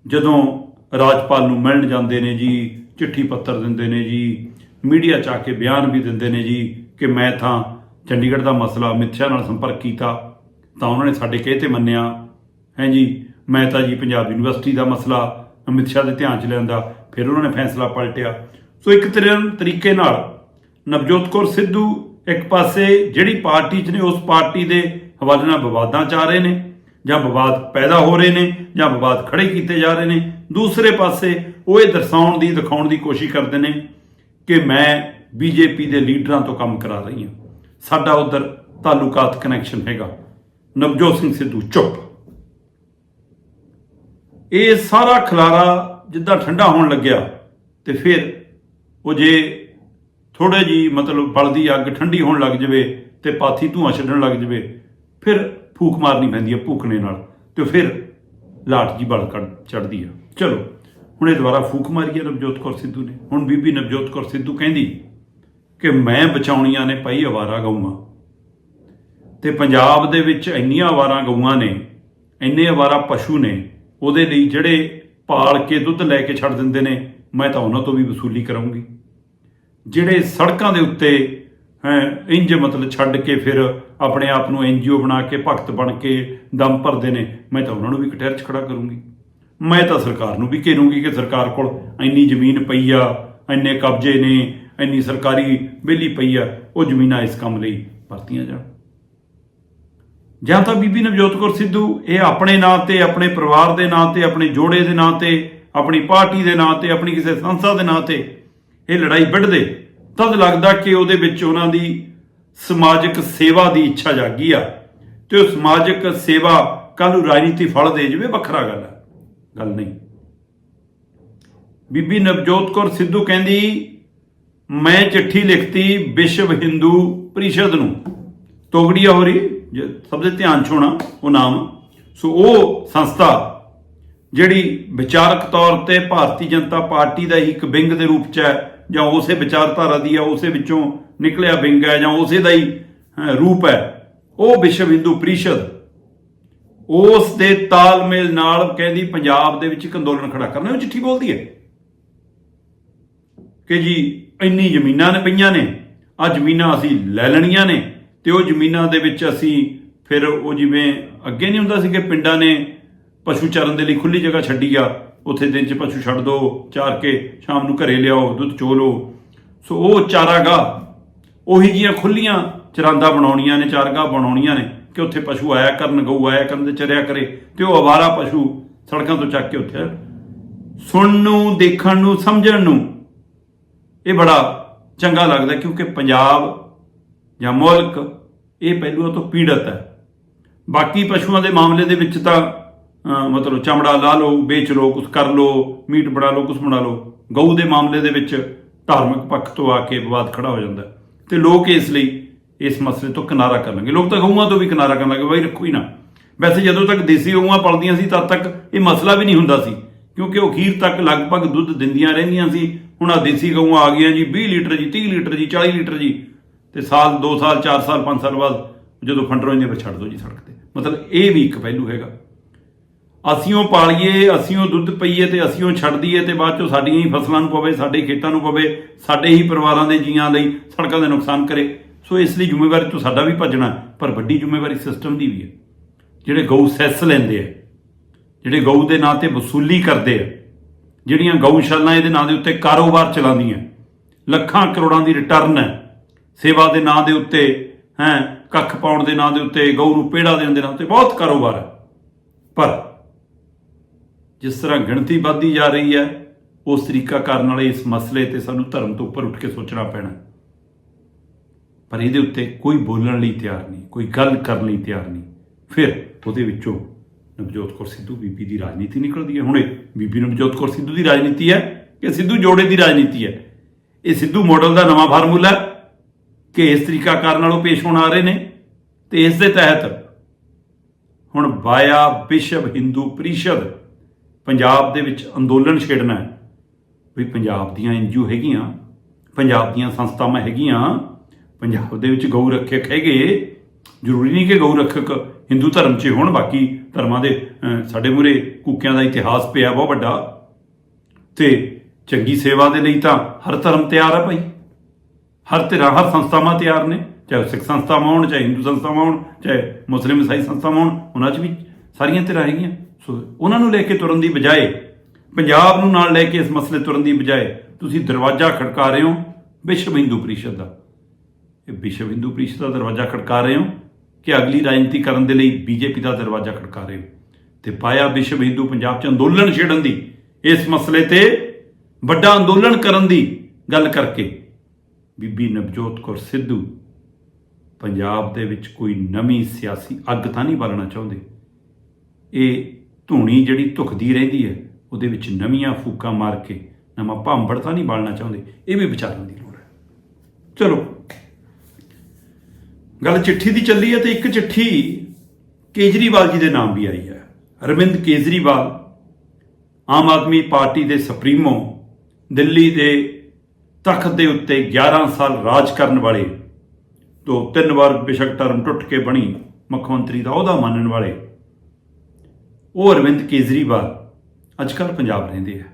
ਜਦੋਂ ਰਾਜਪਾਲ ਨੂੰ ਮਿਲਣ ਜਾਂਦੇ ਨੇ ਜੀ, ਚਿੱਠੀ ਪੱਤਰ ਦਿੰਦੇ ਨੇ ਜੀ, ਮੀਡੀਆ ਚ ਆ ਕੇ ਬਿਆਨ ਵੀ ਦਿੰਦੇ ਨੇ ਜੀ ਕਿ ਮੈਂ ਤਾਂ ਚੰਡੀਗੜ੍ਹ ਦਾ ਮਸਲਾ ਅਮਿਤ ਸ਼ਾਹ ਨਾਲ ਸੰਪਰਕ ਕੀਤਾ, ਤਾਂ ਉਹਨਾਂ ਨੇ ਸਾਡੇ ਕਹੇ ਤੇ ਮੰਨਿਆ, ਹੈ ਜੀ, ਮੈਂ ਤਾਂ ਜੀ ਪੰਜਾਬ ਯੂਨੀਵਰਸਿਟੀ ਦਾ ਮਸਲਾ ਅਮਿਤ ਸ਼ਾਹ ਦੇ ਧਿਆਨ ਚ ਲਿਆਂਦਾ, ਫਿਰ ਉਹਨਾਂ ਨੇ ਫੈਸਲਾ ਪਲਟਿਆ। ਸੋ ਇੱਕ ਤਰ੍ਹਾਂ ਤਰੀਕੇ ਨਾਲ ਨਵਜੋਤ ਕੌਰ ਸਿੱਧੂ ਇੱਕ ਪਾਸੇ ਜਿਹੜੀ ਪਾਰਟੀ 'ਚ ਨੇ, ਉਸ ਪਾਰਟੀ ਦੇ ਹਵਾਲੇ ਨਾਲ ਵਿਵਾਦਾਂ ਚ ਆ ਰਹੇ ਨੇ, ਜਾਂ ਵਿਵਾਦ ਪੈਦਾ ਹੋ ਰਹੇ ਨੇ, ਜਾਂ ਵਿਵਾਦ ਖੜੇ ਕੀਤੇ ਜਾ ਰਹੇ ਨੇ। ਦੂਸਰੇ ਪਾਸੇ ਉਹ ਇਹ ਦਰਸਾਉਣ ਦੀ, ਦਿਖਾਉਣ ਦੀ ਕੋਸ਼ਿਸ਼ ਕਰਦੇ ਨੇ ਕਿ ਮੈਂ ਬੀਜੇਪੀ ਦੇ ਲੀਡਰਾਂ ਤੋਂ ਕੰਮ ਕਰਾ ਰਹੀ ਹਾਂ। ਸਾਡਾ ਉਧਰ ਤਾਲੁਕਾਤ ਕਨੈਕਸ਼ਨ ਹੈਗਾ। ਨਵਜੋਤ ਸਿੰਘ ਸਿੱਧੂ, ਚੁੱਪ। ਇਹ ਸਾਰਾ ਖਲਾਰਾ ਜਿੱਦਾਂ ਠੰਡਾ ਹੋਣ ਲੱਗਿਆ, ਤੇ ਫਿਰ ਉਹ ਜੇ ਥੋੜੇ ਜੀ ਮਤਲਬ ਬਲਦੀ ਅੱਗ ਠੰਡੀ ਹੋਣ ਲੱਗ ਜਵੇ ਤੇ ਪਾਥੀ ਧੂਆਂ ਛੱਡਣ ਲੱਗ ਜਵੇ, ਫਿਰ ਫੂਕ ਮਾਰਨੀ ਪੈਂਦੀ ਹੈ ਭੂਕਣੇ ਨਾਲ ਤੇ ਫਿਰ ਲਾਟ ਜੀ ਬਲ ਕੱਢ ਚੜਦੀ ਆ। ਚਲੋ, ਹੁਣ ਇਹ ਦੁਬਾਰਾ ਫੂਕ ਮਾਰੀ ਹੈ ਨਵਜੋਤ ਕੌਰ ਸਿੱਧੂ ਨੇ। ਹੁਣ ਬੀਬੀ ਨਵਜੋਤ ਕੌਰ ਸਿੱਧੂ ਕਹਿੰਦੀ ਕਿ ਮੈਂ ਬਚਾਉਣੀਆਂ ਨੇ ਪਈ ਅਵਾਰਾ ਗਊਆਂ। ਤੇ ਪੰਜਾਬ ਦੇ ਵਿੱਚ ਇੰਨੀਆਂ ਅਵਾਰਾ ਗਊਆਂ ਨੇ, ਇੰਨੇ ਅਵਾਰਾ ਪਸ਼ੂ ਨੇ, ਉਹਦੇ ਲਈ ਜਿਹੜੇ ਪਾਲ ਕੇ ਦੁੱਧ ਲੈ ਕੇ ਛੱਡ ਦਿੰਦੇ ਨੇ, ਮੈਂ ਤਾਂ ਉਹਨਾਂ ਤੋਂ ਵੀ ਵਸੂਲੀ ਕਰਾਉਂਗੀ ਜਿਹੜੇ ਸੜਕਾਂ ਦੇ ਉੱਤੇ, ਹੈ, ਇੰਜ ਮਤਲਬ ਛੱਡ ਕੇ ਫਿਰ ਆਪਣੇ ਆਪ ਨੂੰ ਐਨਜੀਓ ਬਣਾ ਕੇ, ਭਗਤ ਬਣ ਕੇ ਦਮ ਭਰਦੇ ਨੇ, ਮੈਂ ਤਾਂ ਉਹਨਾਂ ਨੂੰ ਵੀ ਕਟਹਿਰ 'ਚ ਖੜਾ ਕਰੂੰਗੀ। ਮੈਂ ਤਾਂ ਸਰਕਾਰ ਨੂੰ ਵੀ ਘੇਰੂੰਗੀ ਕਿ ਸਰਕਾਰ ਕੋਲ ਇੰਨੀ ਜ਼ਮੀਨ ਪਈ ਆ, ਇੰਨੇ ਕਬਜ਼ੇ ਨੇ, ਇੰਨੀ ਸਰਕਾਰੀ ਵਿਹਲੀ ਪਈ ਆ, ਉਹ ਜ਼ਮੀਨਾਂ ਇਸ ਕੰਮ ਲਈ ਵਰਤੀਆਂ ਜਾਣ। ਜਾਂ ਤਾਂ ਬੀਬੀ ਨਵਜੋਤ ਕੌਰ ਸਿੱਧੂ, ਇਹ ਆਪਣੇ ਨਾਂ ਤੇ, ਆਪਣੇ ਪਰਿਵਾਰ ਦੇ ਨਾਂ ਤੇ, ਆਪਣੇ ਜੋੜੇ ਦੇ ਨਾਂ ਤੇ, ਆਪਣੀ ਪਾਰਟੀ ਦੇ ਨਾਂ ਤੇ, ਆਪਣੀ ਕਿਸੇ ਸੰਸਥਾ ਦੇ ਨਾਂ ਤੇ ਇਹ ਲੜਾਈ ਵੱਢਦੇ, ਤਦ ਲੱਗਦਾ ਕਿ ਉਹਦੇ ਵਿੱਚ ਉਹਨਾਂ ਦੀ ਸਮਾਜਿਕ ਸੇਵਾ ਦੀ ਇੱਛਾ ਜਾਗੀ ਆ। ਤੇ ਉਹ ਸਮਾਜਿਕ ਸੇਵਾ ਕੱਲ ਨੂੰ ਰਾਜਨੀਤੀ ਫਲ ਦੇ ਜਾਵੇ, ਵੱਖਰਾ ਗੱਲ ਹੈ ਗੱਲ ਨਹੀਂ। ਬੀਬੀ ਨਵਜੋਤ ਕੌਰ ਸਿੱਧੂ ਕਹਿੰਦੀ, ਮੈਂ ਚਿੱਠੀ ਲਿਖਤੀ ਵਿਸ਼ਵ ਹਿੰਦੂ ਪਰਿਸ਼ਦ ਨੂੰ। ਤੋਗੜੀਆ ਹੋ ਰਹੀ ਜੇ ਸਭ ਦੇ ਧਿਆਨ 'ਚ ਹੋਣਾ, ਉਹ ਨਾਮ। ਸੋ ਉਹ ਸੰਸਥਾ, ਜਿਹੜੀ ਵਿਚਾਰਕ ਤੌਰ ਤੇ ਭਾਰਤੀ ਜਨਤਾ ਪਾਰਟੀ ਦਾ ਇੱਕ ਵਿੰਗ ਦੇ ਰੂਪ 'ਚ ਹੈ ਜਾਂ ਉਸੇ ਵਿਚਾਰਧਾਰਾ ਦੀ ਆ, ਉਸੇ ਵਿੱਚੋਂ ਨਿਕਲਿਆ ਵਿੰਗ ਹੈ ਜਾਂ ਉਸੇ ਦਾ ਹੀ ਰੂਪ ਹੈ, ਉਹ ਵਿਸ਼ਵ ਹਿੰਦੂ ਪ੍ਰੀਸ਼ਦ। ਉਸ ਦੇ ਤਾਲਮੇਲ ਨਾਲ ਕਹਿੰਦੀ ਪੰਜਾਬ ਦੇ ਵਿੱਚ ਇੱਕ ਅੰਦੋਲਨ ਖੜਾ ਕਰਨਾ, ਉਹ ਚਿੱਠੀ ਬੋਲਦੀ ਹੈ। ਕਿ ਜੀ, ਇੰਨੀ ਜ਼ਮੀਨਾਂ ਨੇ ਪਈਆਂ ਨੇ ਆ ਜ਼ਮੀਨਾਂ ਅਸੀਂ ਲੈ ਲੈਣੀਆਂ ਨੇ, ਤੇ ਉਹ ਜ਼ਮੀਨਾਂ ਦੇ ਵਿੱਚ ਅਸੀਂ ਫਿਰ ਉਹ ਜਿਵੇਂ ਅੱਗੇ ਨਹੀਂ ਹੁੰਦਾ ਸੀ ਕਿ ਪਿੰਡਾਂ ਨੇ ਪਸ਼ੂ ਚਰਨ ਦੇ ਲਈ ਖੁੱਲੀ ਜਗ੍ਹਾ ਛੱਡੀ ਆ ਉੱਥੇ ਦਿਨ 'ਚ ਪਸ਼ੂ ਛੱਡ ਦੋ, ਚਾਰ ਕੇ, ਸ਼ਾਮ ਨੂੰ ਘਰੇ ਲਿਆਓ, ਦੁੱਧ ਚੋ ਲਓ। ਸੋ ਉਹ ਚਾਰਾਗਾਹ ਉਹੀ ਜੀਆਂ ਖੁੱਲੀਆਂ ਚਰਾਂਦਾ ਬਣਾਉਣੀਆਂ ਨੇ ਚਾਰਗਾਹ ਬਣਾਉਣੀਆਂ ਨੇ, ਕਿ ਉੱਥੇ ਪਸ਼ੂ ਆਇਆ ਕਰਨ, ਗਊ ਆਇਆ ਕਰਨ ਦੇ ਚਰਿਆ ਕਰੇ, ਤੇ ਉਹ ਅਵਾਰਾ ਪਸ਼ੂ ਸੜਕਾਂ ਤੋਂ ਚੱਕ ਕੇ ਉੱਥੇ ਸੁਣਨ ਨੂੰ, ਦੇਖਣ ਨੂੰ, ਸਮਝਣ ਨੂੰ ਇਹ ਬੜਾ ਚੰਗਾ ਲੱਗਦਾ, ਕਿਉਂਕਿ ਪੰਜਾਬ ਜਾਂ ਮੁਲਕ ਇਹ ਪਹਿਲੂਆਂ ਤੋਂ ਪੀੜਤ ਹੈ। ਬਾਕੀ ਪਸ਼ੂਆਂ ਦੇ ਮਾਮਲੇ ਦੇ ਵਿੱਚ ਤਾਂ ਮਤਲਬ ਚਮੜਾ ਲਾ ਲਓ, ਵੇਚ ਲਓ ਕੁਝ ਕਰ ਲਓ, ਮੀਟ ਬਣਾ ਲਓ ਕੁਝ ਬਣਾ ਲਓ। ਗਊ ਦੇ ਮਾਮਲੇ ਦੇ ਵਿੱਚ ਧਾਰਮਿਕ ਪੱਖ ਤੋਂ ਆ ਕੇ ਵਿਵਾਦ ਖੜਾ ਹੋ ਜਾਂਦਾ ਹੈ। ਤੇ ਲੋਕ ਇਸ ਲਈ ਇਸ ਮਸਲੇ ਤੋਂ ਕਿਨਾਰਾ ਕਰਨਗੇ ਲੋਕ ਤਾਂ ਗਊਆਂ ਤੋਂ ਵੀ ਕਿਨਾਰਾ ਕਰਨ ਲੱਗੇ ਬਈ ਰੱਖੋ ਹੀ ਨਾ। ਵੈਸੇ ਜਦੋਂ ਤੱਕ ਦੇਸੀ ਗਊਆਂ ਪਲਦੀਆਂ ਸੀ, ਤਦ ਤੱਕ ਇਹ ਮਸਲਾ ਵੀ ਨਹੀਂ ਹੁੰਦਾ ਸੀ। ਕਿਉਂਕਿ ਉਹ ਖੀਰ ਤੱਕ ਲਗਭਗ ਦੁੱਧ ਦਿੰਦੀਆਂ ਰਹਿੰਦੀਆਂ ਸੀ। ਹੁਣ ਆ ਦੇਸੀ ਗਊਆਂ ਆ ਗਈਆਂ ਜੀ 20 ਲੀਟਰ ਜੀ 30 ਲੀਟਰ ਜੀ 40 ਲੀਟਰ ਜੀ। ਤੇ ਸਾਲ 2 ਸਾਲ 4 ਸਾਲ 5 ਸਾਲ ਬਾਅਦ ਜਦੋਂ ਫੰਡਰੋਂ ਇਹਦੇ ਵਿੱਚ ਛੱਡ ਦੋ ਜੀ ਸੜਕ ਤੇ। ਮਤਲਬ ਇਹ ਵੀ ਇੱਕ ਪਹਿਲੂ ਹੈਗਾ। ਅਸੀਂ ਉਹ ਪਾਲੀਏ ਅਸੀਂ ਉਹ ਦੁੱਧ ਪਈਏ ਤੇ ਅਸੀਂ ਉਹ ਛੱਡ ਦਈਏ ਤੇ ਬਾਅਦ ਚੋਂ ਸਾਡੀਆਂ ਹੀ ਫਸਲਾਂ ਨੂੰ ਪਵੇ, ਸਾਡੇ ਖੇਤਾਂ ਨੂੰ ਪਵੇ, ਸਾਡੇ ਹੀ ਪਰਿਵਾਰਾਂ ਦੇ ਜੀਆਂ ਲਈ ਸੜਕਾਂ ਦੇ ਨੁਕਸਾਨ ਕਰੇ। ਸੋ ਇਸ ਲਈ ਜ਼ਿੰਮੇਵਾਰੀ ਤੋਂ ਸਾਡਾ ਵੀ ਭੱਜਣਾ ਪਰ ਵੱਡੀ ਜ਼ਿੰਮੇਵਾਰੀ ਸਿਸਟਮ ਦੀ ਵੀ ਹੈ। ਜਿਹੜੇ ਗਊ ਸੈਸ ਲੈਂਦੇ ਆ, ਜਿਹੜੇ ਗਊ ਦੇ ਨਾਂ ਤੇ ਵਸੂਲੀ ਕਰਦੇ ਆ, ਜਿਹੜੀਆਂ ਗਊਸ਼ਾਲਾਂ ਇਹਦੇ ਨਾਂ ਦੇ ਉੱਤੇ ਕਾਰੋਬਾਰ ਚਲਾਉਂਦੀਆਂ, ਲੱਖਾਂ ਕਰੋੜਾਂ ਦੀ ਰਿਟਰਨ ਹੈ, ਸੇਵਾ ਦੇ ਨਾਂ ਦੇ ਉੱਤੇ, ਹੈ, ਕੱਖ ਪਾਉਣ ਦੇ ਨਾਂ ਦੇ ਉੱਤੇ, ਗਊ ਨੂੰ ਪੇੜਾ ਦੇਣ ਦੇ ਨਾਂ ਤੇ ਬਹੁਤ ਕਾਰੋਬਾਰ ਹੈ। ਪਰ ਜਿਸ ਤਰ੍ਹਾਂ ਗਿਣਤੀ ਵੱਧਦੀ ਜਾ ਰਹੀ ਹੈ, ਉਸ ਤਰੀਕਾ ਕਰਨ ਵਾਲੇ ਇਸ ਮਸਲੇ ਤੇ ਸਾਨੂੰ ਧਰਮ ਤੋਂ ਉੱਪਰ ਉੱਠ ਕੇ ਸੋਚਣਾ ਪੈਣਾ। ਪਰ ਇਹਦੇ ਉੱਤੇ ਕੋਈ ਬੋਲਣ ਲਈ ਤਿਆਰ ਨਹੀਂ, ਕੋਈ ਗੱਲ ਕਰਨ ਲਈ ਤਿਆਰ ਨਹੀਂ। ਫਿਰ ਉਹਦੇ ਵਿੱਚੋਂ ਨਵਜੋਤ ਕੌਰ ਸਿੱਧੂ ਬੀਬੀ ਦੀ ਰਾਜਨੀਤੀ ਨਿਕਲਦੀ ਹੈ। ਹੁਣੇ ਬੀਬੀ ਨਵਜੋਤ ਕੌਰ ਸਿੱਧੂ ਦੀ ਰਾਜਨੀਤੀ ਹੈ ਕਿ ਸਿੱਧੂ ਜੋੜੇ ਦੀ ਰਾਜਨੀਤੀ ਹੈ? ਇਹ ਸਿੱਧੂ ਮਾਡਲ ਦਾ ਨਵਾਂ ਫਾਰਮੂਲਾ ਕਿ ਇਸ ਤਰੀਕਾ ਕਰਨ ਨਾਲੋਂ ਪੇਸ਼ ਹੋਣ ਆ ਰਹੇ ਨੇ ਤੇ ਇਸ ਦੇ ਤਹਿਤ ਹੁਣ ਵਾਇਆ ਵਿਸ਼ਵ ਹਿੰਦੂ ਪ੍ਰੀਸ਼ਦ ਪੰਜਾਬ ਦੇ ਵਿੱਚ ਅੰਦੋਲਨ ਛੇੜਨਾ ਹੈ। ਵੀ ਪੰਜਾਬ ਦੀਆਂ ਐਨਜੀਓ ਹੈਗੀਆਂ, ਪੰਜਾਬ ਦੀਆਂ ਸੰਸਥਾਵਾਂ ਹੈਗੀਆਂ, ਪੰਜਾਬ ਦੇ ਵਿੱਚ ਗਊ ਰੱਖਿਅਕ ਹੈਗੇ। ਜ਼ਰੂਰੀ ਨਹੀਂ ਕਿ ਗਊ ਰੱਖਿਅਕ ਹਿੰਦੂ ਧਰਮ 'ਚ ਹੋਣ, ਬਾਕੀ ਧਰਮਾਂ ਦੇ ਸਾਡੇ ਮੂਰੇ ਕੂਕਿਆਂ ਦਾ ਇਤਿਹਾਸ ਪਿਆ ਬਹੁਤ ਵੱਡਾ। ਤੇ ਚੰਗੀ ਸੇਵਾ ਦੇ ਲਈ ਤਾਂ ਹਰ ਧਰਮ ਤਿਆਰ ਹੈ ਭਾਈ। ਹਰ ਧਿਰਾਂ, ਹਰ ਸੰਸਥਾਵਾਂ ਤਿਆਰ ਨੇ, ਚਾਹੇ ਉਹ ਸਿੱਖ ਸੰਸਥਾਵਾਂ ਹੋਣ, ਚਾਹੇ ਹਿੰਦੂ ਸੰਸਥਾਵਾਂ ਹੋਣ, ਚਾਹੇ ਮੁਸਲਿਮ ਇਸਾਈ ਸੰਸਥਾਵਾਂ ਹੋਣ, ਉਹਨਾਂ 'ਚ ਵੀ ਸਾਰੀਆਂ ਧਿਰਾਂ ਹੈਗੀਆਂ। ਸੋ ਉਹਨਾਂ ਨੂੰ ਲੈ ਕੇ ਤੁਰਨ ਦੀ ਬਜਾਏ, ਪੰਜਾਬ ਨੂੰ ਨਾਲ ਲੈ ਕੇ ਇਸ ਮਸਲੇ ਤੁਰਨ ਦੀ ਬਜਾਏ, ਤੁਸੀਂ ਦਰਵਾਜ਼ਾ ਖੜਕਾ ਰਹੇ ਹੋ ਵਿਸ਼ਵ ਹਿੰਦੂ ਪਰਿਸ਼ਦ ਦਾ। ਇਹ ਵਿਸ਼ਵ ਹਿੰਦੂ ਪਰਿਸ਼ਦ ਦਾ ਦਰਵਾਜ਼ਾ ਖੜਕਾ ਰਹੇ ਹੋ ਕਿ ਅਗਲੀ ਰਾਜਨੀਤੀ ਕਰਨ ਦੇ ਲਈ ਬੀਜੇਪੀ ਦਾ ਦਰਵਾਜ਼ਾ ਖੜਕਾ ਰਹੇ ਹੋ? ਤੇ ਪਾਇਆ ਵਿਸ਼ਵ ਹਿੰਦੂ ਪੰਜਾਬ 'ਚ ਅੰਦੋਲਨ ਛੇੜਨ ਦੀ, ਇਸ ਮਸਲੇ ਤੇ ਵੱਡਾ ਅੰਦੋਲਨ ਕਰਨ ਦੀ ਗੱਲ ਕਰਕੇ, ਬੀਬੀ ਨਵਜੋਤ ਕੌਰ ਸਿੱਧੂ ਪੰਜਾਬ ਦੇ ਵਿੱਚ ਕੋਈ ਨਵੀਂ ਸਿਆਸੀ ਅੱਗ ਤਾਂ ਨਹੀਂ ਬਾਲਣਾ ਚਾਹੁੰਦੇ? ਇਹ ਧੂਣੀ ਜਿਹੜੀ ਧੁਖਦੀ ਰਹਿੰਦੀ ਹੈ, ਉਹਦੇ ਵਿੱਚ ਨਵੀਆਂ ਫੂਕਾਂ ਮਾਰ ਕੇ ਨਵਾਂ ਭਾਂਬੜ ਤਾਂ ਨਹੀਂ ਬਾਲਣਾ ਚਾਹੁੰਦੇ, ਇਹ ਵੀ ਵਿਚਾਰਨ ਦੀ ਲੋੜ ਹੈ। ਚਲੋ, ਗੱਲ ਚਿੱਠੀ ਦੀ ਚੱਲੀ ਹੈ ਤੇ ਇੱਕ ਚਿੱਠੀ ਕੇਜਰੀਵਾਲ ਜੀ ਦੇ ਨਾਮ ਵੀ ਆਈ ਹੈ। ਅਰਵਿੰਦ ਕੇਜਰੀਵਾਲ ਆਮ ਆਦਮੀ ਪਾਰਟੀ ਦੇ ਸੁਪਰੀਮੋ, ਦਿੱਲੀ ਦੇ ਤਖਤ ਦੇ ਉੱਤੇ 11 ਸਾਲ ਰਾਜ ਕਰਨ ਵਾਲੇ ਤੋਂ ਤਿੰਨ ਵਾਰ ਬੇਸ਼ੱਕ ਟਰਮ ਟੁੱਟ ਕੇ ਬਣੀ ਮੁੱਖ ਮੰਤਰੀ ਦਾ ਅਹੁਦਾ ਮੰਨਣ ਵਾਲੇ ਉਹ ਅਰਵਿੰਦ ਕੇਜਰੀਵਾਲ ਅੱਜ ਕੱਲ੍ਹ ਪੰਜਾਬ ਰਹਿੰਦੇ ਆ।